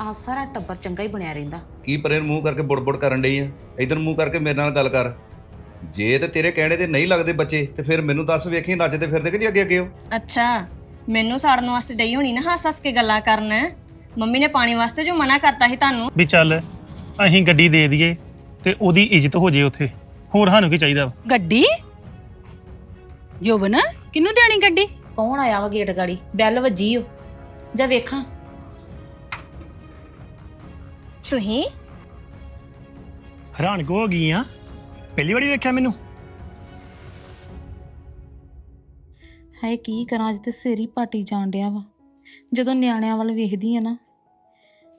ਆ ਸਾਰਾ ਟੱਬਰ ਚੰਗਾ ਹੀ ਬਣਿਆ ਰਹਿੰਦਾ। ਕੀ ਪਰੇ ਮੂੰਹ ਕਰਕੇ ਬੁੜਬੁੜ ਕਰਨ ਡਈ ਆ? ਇਧਰ ਮੂੰਹ ਕਰਕੇ ਮੇਰੇ ਨਾਲ ਗੱਲ ਕਰ। ਜੇ ਤੇ ਤੇਰੇ ਕਹਿਣੇ ਤੇ ਨਹੀਂ ਲੱਗਦੇ ਬੱਚੇ ਤੇ ਫਿਰ ਮੈਨੂੰ ਦੱਸ ਵੇਖੀ ਨੱਚਦੇ ਫਿਰਦੇ ਕਿ ਨਹੀਂ ਅੱਗੇ ਅੱਗੇ ਉਹ? ਅੱਛਾ ਮੈਨੂੰ ਸਾੜਨ ਵਾਸਤੇ ਡਈ ਹੋਣੀ ਨਾ ਹੱਸ ਹੱਸ ਕੇ ਗੱਲਾਂ ਕਰਨ। ਮੰਮੀ ਨੇ ਪਾਣੀ ਵਾਸਤੇ ਜੋ ਮਨਾ ਕਰਤਾ ਸੀ ਤੁਹਾਨੂੰ। ਵੀ ਚੱਲ ਅਸੀਂ ਗੱਡੀ ਦੇ ਦਈਏ ਤੇ ਉਹਦੀ ਇੱਜ਼ਤ ਹੋ ਜੇ ਉੱਥੇ। ਹੋਰ ਸਾਨੂੰ ਕੀ ਚਾਹੀਦਾ ਵਾ? ਗੱਡੀ? ਜੋਬਨ ਕਿਹਨੂੰ ਦੇਣੀ ਗੱਡੀ? ਕੌਣ ਆਇਆ ਵਾ ਗੇਟ ਗਾੜੀ? ਬੈਲ ਵੱਜੀ ਓ। ਜਾ ਵੇਖਾਂ। ਤੁਸੀਂ? ਹੈਰਾਨ ਕੋ ਹੋ ਗਈ ਆ? ਪਹਿਲੀ ਵਾਰੀ ਵੇਖਿਆ ਮੈਨੂੰ। ਹਾਏ ਕੀ ਕਰਾਂ? ਅੱਜ ਤੇ ਸਿਰ ਹੀ ਪਾਟੀ ਜਾਣ ਡਿਆ ਵਾ। ਜਦੋਂ ਨਿਆਣਿਆਂ ਵੱਲ ਵੇਖਦੀ ਆ ਨਾ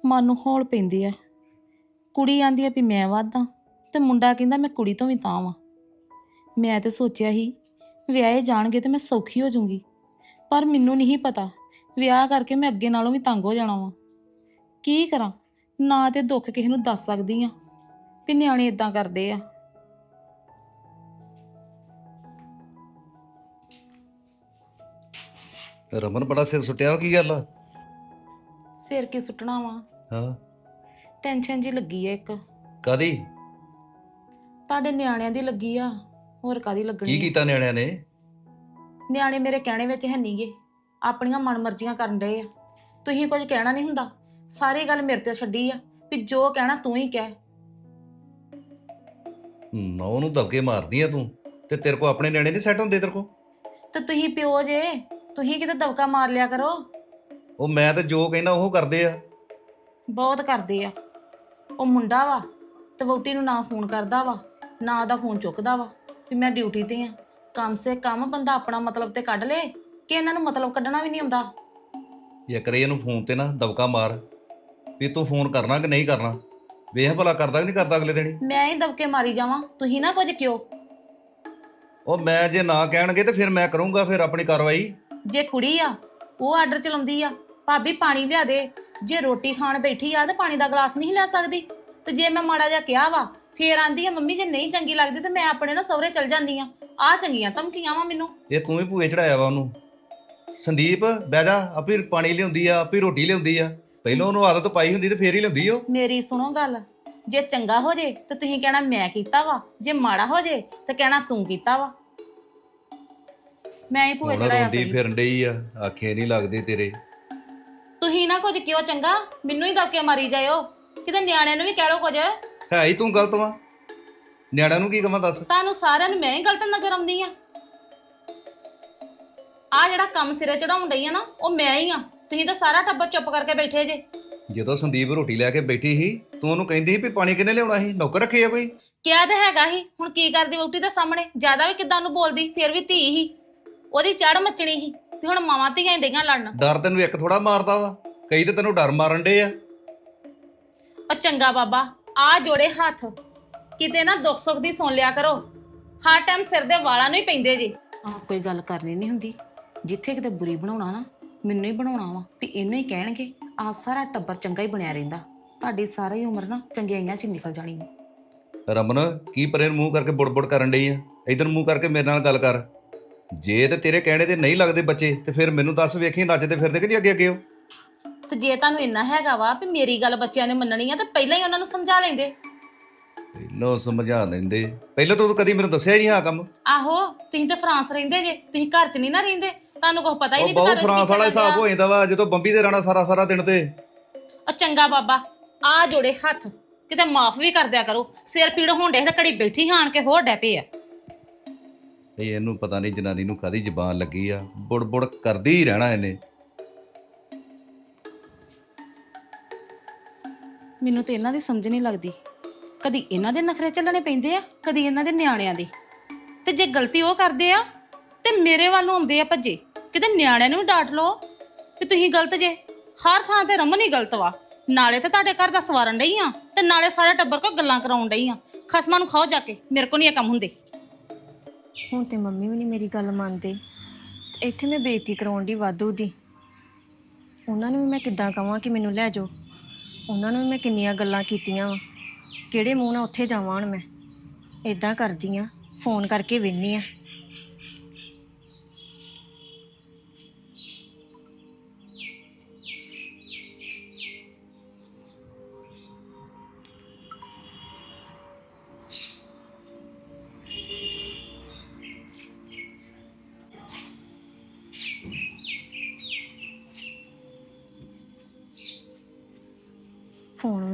ਮਨ ਨੂੰ ਹੌਲ ਪੈਂਦੀ ਆ। ਕੁੜੀ ਆਂਦੀ ਆ ਵੀ ਮੈਂ ਵਾਦਾਂ ਤੇ ਮੁੰਡਾ ਕਹਿੰਦਾ ਮੈਂ ਕੁੜੀ ਤੋਂ ਵੀ ਤਾਂ ਵਾਂ। ਮੈਂ ਤੇ ਸੋਚਿਆ ਸੀ ਵਿਆਹੇ ਜਾਣਗੇ ਤੇ ਮੈਂ ਸੌਖੀ ਹੋ ਜਾਊਂਗੀ। ਪਰ ਮੈਨੂੰ ਨਹੀਂ ਪਤਾ ਵਿਆਹ ਕਰਕੇ ਮੈਂ ਅੱਗੇ ਨਾਲੋਂ ਵੀ ਤੰਗ ਹੋ ਜਾਣਾ ਵਾਂ। ਕੀ ਕਰਾਂ? ਨਾ ਤੇ ਦੁੱਖ ਕਿਸੇ ਨੂੰ ਦੱਸ ਸਕਦੀ ਆ ਵੀ ਨਿਆਣੇ ਇਦਾਂ ਕਰਦੇ ਆ। ਰਮਨ ਬੜਾ ਸਿਰ ਸੁੱਟਿਆ ਕੀ ਗੱਲ ਆ? ਸਿਰ ਕੀ ਸੁੱਟਣਾ ਵਾ? ਹਾਂ। ਟੈਨਸ਼ਨ ਜੀ ਲੱਗੀ ਆ ਇੱਕ। ਕਾਦੀ ਤੁਹਾਡੇ ਨਿਆਣਿਆਂ ਦੀ ਲੱਗੀ ਆ ਹੋਰ ਕਾਦੀ ਲੱਗਣੀ ਕੀ ਆ? ਕੀਤਾ ਨਿਆਣਿਆਂ ਨੇ? ਨਿਆਣੇ ਮੇਰੇ ਕਹਿਣੇ ਵਿੱਚ ਹੈ ਨਹੀਂਗੇ ਆਪਣੀਆਂ ਮਨਮਰਜ਼ੀਆਂ ਕਰਨ ਡਏ ਆ। ਤੁਸੀਂ ਕੁਝ ਕਹਿਣਾ ਨਹੀਂ ਹੁੰਦਾ? ਸਾਰੀ ਗੱਲ ਮੇਰੇ ਤੇ ਛੱਡੀ ਆ ਵੀ ਜੋ ਕਹਿਣਾ ਤੂੰ ਹੀ ਕਹਿ। ਨੌ ਨੂੰ ਦਬਕੇ ਮਾਰਦੀ ਆ ਤੂੰ ਤੇ ਤੇਰੇ ਕੋ ਆਪਣੇ ਨਿਆਣੇ ਨਹੀਂ ਸੈੱਟ ਹੁੰਦੇ ਤੇਰੇ ਕੋ? ਤੇ ਤੁਸੀਂ ਪਿਓ ਜੇ ਤੁਸੀਂ ਕਿਤੇ ਦਬਕਾ ਮਾਰ ਲਿਆ ਕਰੋ। ਉਹ ਮੈਂ ਤਾਂ ਜੋ ਕਹਿੰਦਾ ਉਹ ਕਰਦੇ ਆ। ਬਹੁਤ ਕਰਦੇ ਆ। ਉਹ ਮੁੰਡਾ ਵਾ ਤੇ ਵਹੁਟੀ ਨੂੰ ਨਾ ਫੋਨ ਕਰਦਾ ਵਾ ਨਾ ਉਹਦਾ ਫੋਨ ਚੁੱਕਦਾ ਵਾ ਵੀ ਮੈਂ ਡਿਊਟੀ ਤੇ ਆ। ਕਮ ਸੇ ਕਮ ਬੰਦਾ ਆਪਣਾ ਮਤਲਬ ਤੇ ਕੱਢ ਲੇ ਕਿ ਇਹਨਾਂ ਨੂੰ ਮਤਲਬ ਕੱਢਣਾ ਵੀ ਨਹੀਂ ਆਉਂਦਾ। ਇਹ ਕਰੇ ਇਹਨੂੰ ਫੋਨ ਤੇ ਨਾ ਦਬਕਾ ਮਾਰ। ਵੀ ਤੂੰ ਫੋਨ ਕਰਨਾ ਕਿ ਨਹੀਂ ਕਰਨਾ? ਵੇਖ ਭਲਾ ਕਰਦਾ ਕਿ ਨਹੀਂ ਕਰਦਾ ਅਗਲੇ ਦਿਨ ਹੀ? ਮੈਂ ਹੀ ਦਬਕੇ ਮਾਰੀ ਜਾਵਾਂ। ਤੁਸੀਂ ਨਾ ਕੁਝ ਕਿਉਂ? ਉਹ ਮੈਂ ਜੇ ਨਾ ਕਹਿਣਗੇ ਤੇ ਫਿਰ ਮੈਂ ਕਰੂੰਗਾ ਫਿਰ ਆਪਣੀ ਕਾਰਵਾਈ। ਜੇ ਕੁੜੀ ਆ ਉਹ ਆਰਡਰ ਚਲਾਉਂਦੀ ਆ ਭਾਬੀ ਪਾਣੀ ਲਿਆ ਦੇ। ਜੇ ਰੋਟੀ ਖਾਣ ਬੈਠੀ ਆ ਤੇ ਪਾਣੀ ਦਾ ਗਲਾਸ ਨਹੀਂ ਲੈ ਸਕਦੀ। ਤੇ ਜੇ ਮੈਂ ਮਾੜਾ ਜਿਹਾ ਕਿਹਾ ਵਾ ਫੇਰ ਆਂਦੀ ਆ ਮੰਮੀ ਜੇ ਨਹੀਂ ਚੰਗੀ ਲੱਗਦੀ ਤੇ ਮੈਂ ਆਪਣੇ ਨਾ ਸਹੁਰੇ ਚਲ ਜਾਂਦੀ ਆ। ਆ ਚੰਗੀਆਂ ਧਮਕੀਆਂ ਵਾ ਮੈਨੂੰ। ਇਹ ਤੂੰ ਹੀ ਭੂਏ ਚੜਾਇਆ ਵਾ ਉਹਨੂੰ। ਸੰਦੀਪ ਬਹਿ ਜਾ ਆਪੇ ਪਾਣੀ ਲਿਆਉਂਦੀ ਆ ਆਪੇ ਰੋਟੀ ਲਿਆਉਂਦੀ ਆ। ਪਹਿਲਾਂ ਉਹਨੂੰ ਆਦਤ ਪਾਈ ਹੁੰਦੀ ਤੇ ਫੇਰ ਹੀ ਲਿਆਉਂਦੀ ਉਹ। ਮੇਰੀ ਸੁਣੋ ਗੱਲ ਜੇ ਚੰਗਾ ਹੋ ਜੇ ਤੇ ਤੁਸੀਂ ਕਹਿਣਾ ਮੈਂ ਕੀਤਾ ਵਾ ਜੇ ਮਾੜਾ ਹੋ ਜੇ ਤੇ ਕਹਿਣਾ ਤੂੰ ਕੀਤਾ ਵਾ। ਮੈਂ ਹੀ ਭੂਏ ਹੁਣ ਚੜਾਇਆ ਰੋਂਦੀ ਸੀ। ਫਿਰਨ ਡਈ ਆ ਆਖੇ ਨਹੀਂ ਲੱਗਦੇ ਤੇਰੇ। ਤੁਸੀਂ ਨਾ ਕੁਝ ਕਿਉਂ ਚੰਗਾ? ਮੈਨੂੰ ਹੀ ਦਬਕੇ ਮਾਰੀ ਜਾਇਓ। ਕਿਤੇ ਨਿਆਣਿਆਂ ਨੂੰ ਵੀ ਕਹਿ ਲੋ ਕੁਝ। ਹੈ ਹੀ ਤੂੰ ਗਲਤ ਵਾ। ਨਿਆਣਿਆਂ ਨੂੰ ਕੀ ਕਵਾਂ ਦੱਸ? ਤੁਹਾਨੂੰ ਸਾਰਿਆਂ ਨੂੰ ਮੈਂ ਹੀ ਗਲਤ ਨਜ਼ਰ ਆਉਂਦੀ ਆ। ਆ ਜਿਹੜਾ ਕੰਮ ਸਿਰੇ ਚੜਾਉਣ ਡਈ ਆ ਨਾ ਉਹ ਮੈਂ ਹੀ ਆ। ਤੁਸੀਂ ਤਾਂ ਸਾਰਾ ਟੱਬਰ ਚੁੱਪ ਕਰਕੇ ਬੈਠੇ ਜੇ। ਜਦੋਂ ਸੰਦੀਪ ਰੋਟੀ ਲੈ ਕੇ ਬੈਠੀ ਸੀ ਤੂੰ ਉਹਨੂੰ ਕਹਿੰਦੀ ਸੀ ਵੀ ਪਾਣੀ ਕਿੰਨੇ ਲਿਆਉਣਾ ਸੀ? ਨੌਕਰ ਰੱਖੇ ਆ ਕੋਈ? ਕਿਹਾ ਤਾਂ ਹੈਗਾ ਹੀ ਹੁਣ ਕੀ ਕਰਦੀ ਵਹੁਟੀ ਦੇ ਸਾਹਮਣੇ? ਜ਼ਿਆਦਾ ਵੀ ਕਿਦਾਂ ਨੂੰ ਬੋਲਦੀ ਫਿਰ ਵੀ ਧੀ ਹੀ ਉਹਦੀ ਚੜ ਮੱਚਣੀ ਸੀ ਵੀ ਹੁਣ ਮਾਵਾਂ ਧੀਆਂ ਹੀ ਡਈਆਂ ਲੜਨ। ਡਰ ਤੈਨੂੰ ਇੱਕ ਥੋੜਾ ਮਾਰਦਾ ਵਾ। ਕਈ ਤੇ ਤੈਨੂੰ ਡਰ ਮਾਰਨ ਡੇ ਆ। ਉਹ ਚੰਗਾ ਬਾਬਾ ਆ ਜੋੜੇ ਹੱਥ। ਕਿਤੇ ਨਾ ਦੁੱਖ ਸੁੱਖ ਦੀ ਸੁਣ ਲਿਆ ਕਰੋ। ਹਰ ਟਾਈਮ ਸਿਰ ਦੇ ਵਾਲਾਂ ਨੂੰ ਹੀ ਪੈਂਦੇ ਜੀ। ਆ ਕੋਈ ਗੱਲ ਕਰਨੀ ਨਹੀਂ ਹੁੰਦੀ। ਜਿੱਥੇ ਕਿਤੇ ਬੁਰੀ ਬਣਾਉਣਾ ਨਾ ਮੈਨੂੰ ਹੀ ਬਣਾਉਣਾ ਵਾ ਵੀ ਇਹਨੂੰ ਹੀ ਕਹਿਣਗੇ ਆ ਸਾਰਾ ਟੱਬਰ ਚੰਗਾ ਹੀ ਬਣਿਆ ਰਹਿੰਦਾ। ਤੁਹਾਡੀ ਸਾਰੀ ਉਮਰ ਨਾ ਚੰਗਿਆਈਆਂ 'ਚ ਹੀ ਨਿਕਲ ਜਾਣੀ ਹੈ ਰਮਨ ਕੀ ਪਰੇ ਨੂੰ ਮੂੰਹ ਕਰਕੇ ਬੁੜਬੁੜ ਕਰਨ ਡਈ ਆ? ਇਧਰ ਮੂੰਹ ਕਰਕੇ ਮੇਰੇ ਨਾਲ ਗੱਲ ਕਰ। ਜੇ ਤੇ ਤੇਰੇ ਕਹਿਣੇ ਤੇ ਨਹੀਂ ਲੱਗਦੇ ਬੱਚੇ ਤੇ ਫਿਰ ਮੈਨੂੰ ਦੱਸ ਵੇਖੀ ਨੱਚਦੇ ਫਿਰਦੇ ਕਿ ਨਹੀਂ ਅੱਗੇ ਅੱਗੇ ਉਹ? ਤੇ ਜੇ ਤੁਹਾਨੂੰ ਇੰਨਾ ਹੈਗਾ ਵਾ ਵੀ ਮੇਰੀ ਗੱਲ ਬੱਚਿਆਂ ਨੇ ਮੰਨਣੀ ਆ ਤਾਂ ਪਹਿਲਾਂ ਹੀ ਉਹਨਾਂ ਨੂੰ ਸਮਝਾ ਲੈਂਦੇ। ਪਹਿਲਾਂ ਸਮਝਾ ਦਿੰਦੇ ਪਹਿਲਾਂ ਤੂੰ ਕਦੀ ਮੈਨੂੰ ਦੱਸਿਆ ਹੀ ਨਹੀਂ ਆ ਕੰਮ। ਆਹੋ ਤੁਸੀਂ ਤਾਂ ਫਰਾਂਸ ਰਹਿੰਦੇ ਜੇ ਤੁਸੀਂ ਘਰ 'ਚ ਨਹੀਂ ਨਾ ਰਹਿੰਦੇ। ਤੁਹਾਨੂੰ ਕੁਝ ਪਤਾ ਹੀ ਉਹ ਨਹੀਂ ਬਹੁਤ ਫਰਾਂਸ ਵਾਲਾ ਹਿਸਾਬ ਹੋ ਜਾਂਦਾ ਵਾ ਜਦੋਂ ਬੰਬੀ ਤੇ ਰਹਿਣਾ ਸਾਰਾ ਸਾਰਾ ਦਿਨ ਤੇ। ਉਹ ਚੰਗਾ ਬਾਬਾ ਆ ਜੋੜੇ ਹੱਥ ਕਿਤੇ ਮਾਫ ਵੀ ਕਰ ਦਿਆ ਕਰੋ। ਸਿਰ ਪੀੜ ਹੋਣ ਡੇ ਤੇ ਘੜੀ ਬੈਠੀ ਹਾਣ ਕੇ ਹੋਰ ਡੈ ਪਏ ਆ। ਇਹ ਇਹਨੂੰ ਪਤਾ ਨਹੀਂ ਜਨਾਨੀ ਨੂੰ ਕਾਦੀ ਜ਼ਬਾਨ ਲੱਗੀ ਆ। ਬੁੜਬੁੜ ਕਰਦੀ ਹੀ ਰਹਿਣਾ ਇਹਨੇ। ਮੈਨੂੰ ਤੇ ਇਹਨਾਂ ਦੀ ਸਮਝ ਨਹੀਂ ਲੱਗਦੀ। ਕਦੀ ਇਹਨਾਂ ਦੇ ਨਖਰੇ ਚੱਲਣੇ ਪੈਂਦੇ ਆ ਕਦੀ ਇਹਨਾਂ ਦੇ ਨਿਆਣਿਆਂ ਦੇ। ਤੇ ਜੇ ਗਲਤੀ ਉਹ ਕਰਦੇ ਆ ਤੇ ਮੇਰੇ ਵੱਲ ਨੂੰ ਆਉਂਦੇ ਆ ਭੱਜੇ। ਕਿਤੇ ਨਿਆਣਿਆਂ ਨੂੰ ਵੀ ਡਾਂਟ ਲਓ ਵੀ ਤੁਸੀਂ ਗਲਤ ਜੇ। ਹਰ ਥਾਂ ਤੇ ਰਮਨ ਹੀ ਗਲਤ ਵਾ। ਨਾਲੇ ਤੇ ਤੁਹਾਡੇ ਘਰ ਦਾ ਸਵਾਰਨ ਡਈ ਆ ਤੇ ਨਾਲੇ ਸਾਰੇ ਟੱਬਰ ਕੋ ਗੱਲਾਂ ਕਰਾਉਣ ਡਈ ਆ। ਖਸਮਾਂ ਨੂੰ ਖਾਓ ਜਾ ਕੇ, ਮੇਰੇ ਕੋ ਨਹੀਂ ਇਹ ਕੰਮ ਹੁੰਦੇ। ਹੁਣ ਤੇ ਮੰਮੀ ਵੀ ਨਹੀਂ ਮੇਰੀ ਗੱਲ ਮੰਨਦੇ। ਇੱਥੇ ਮੈਂ ਬੇਇੱਜ਼ਤੀ ਕਰਾਉਣ ਦੀ ਵਾਧੂ ਦੀ। ਉਹਨਾਂ ਨੂੰ ਵੀ ਮੈਂ ਕਿੱਦਾਂ ਕਹਾਂ ਕਿ ਮੈਨੂੰ ਲੈ ਜਾਓ। ਉਹਨਾਂ ਨੂੰ ਵੀ ਮੈਂ ਕਿੰਨੀਆਂ ਗੱਲਾਂ ਕੀਤੀਆਂ ਵਾ। ਕਿਹੜੇ ਮੂੰਹ ਨਾਲ ਉੱਥੇ ਜਾਵਾਂ ਹੁਣ ਮੈਂ। ਇਦਾਂ ਕਰਦੀ ਆ, ਫੋਨ ਕਰਕੇ ਵੇਖਨੀ ਆ।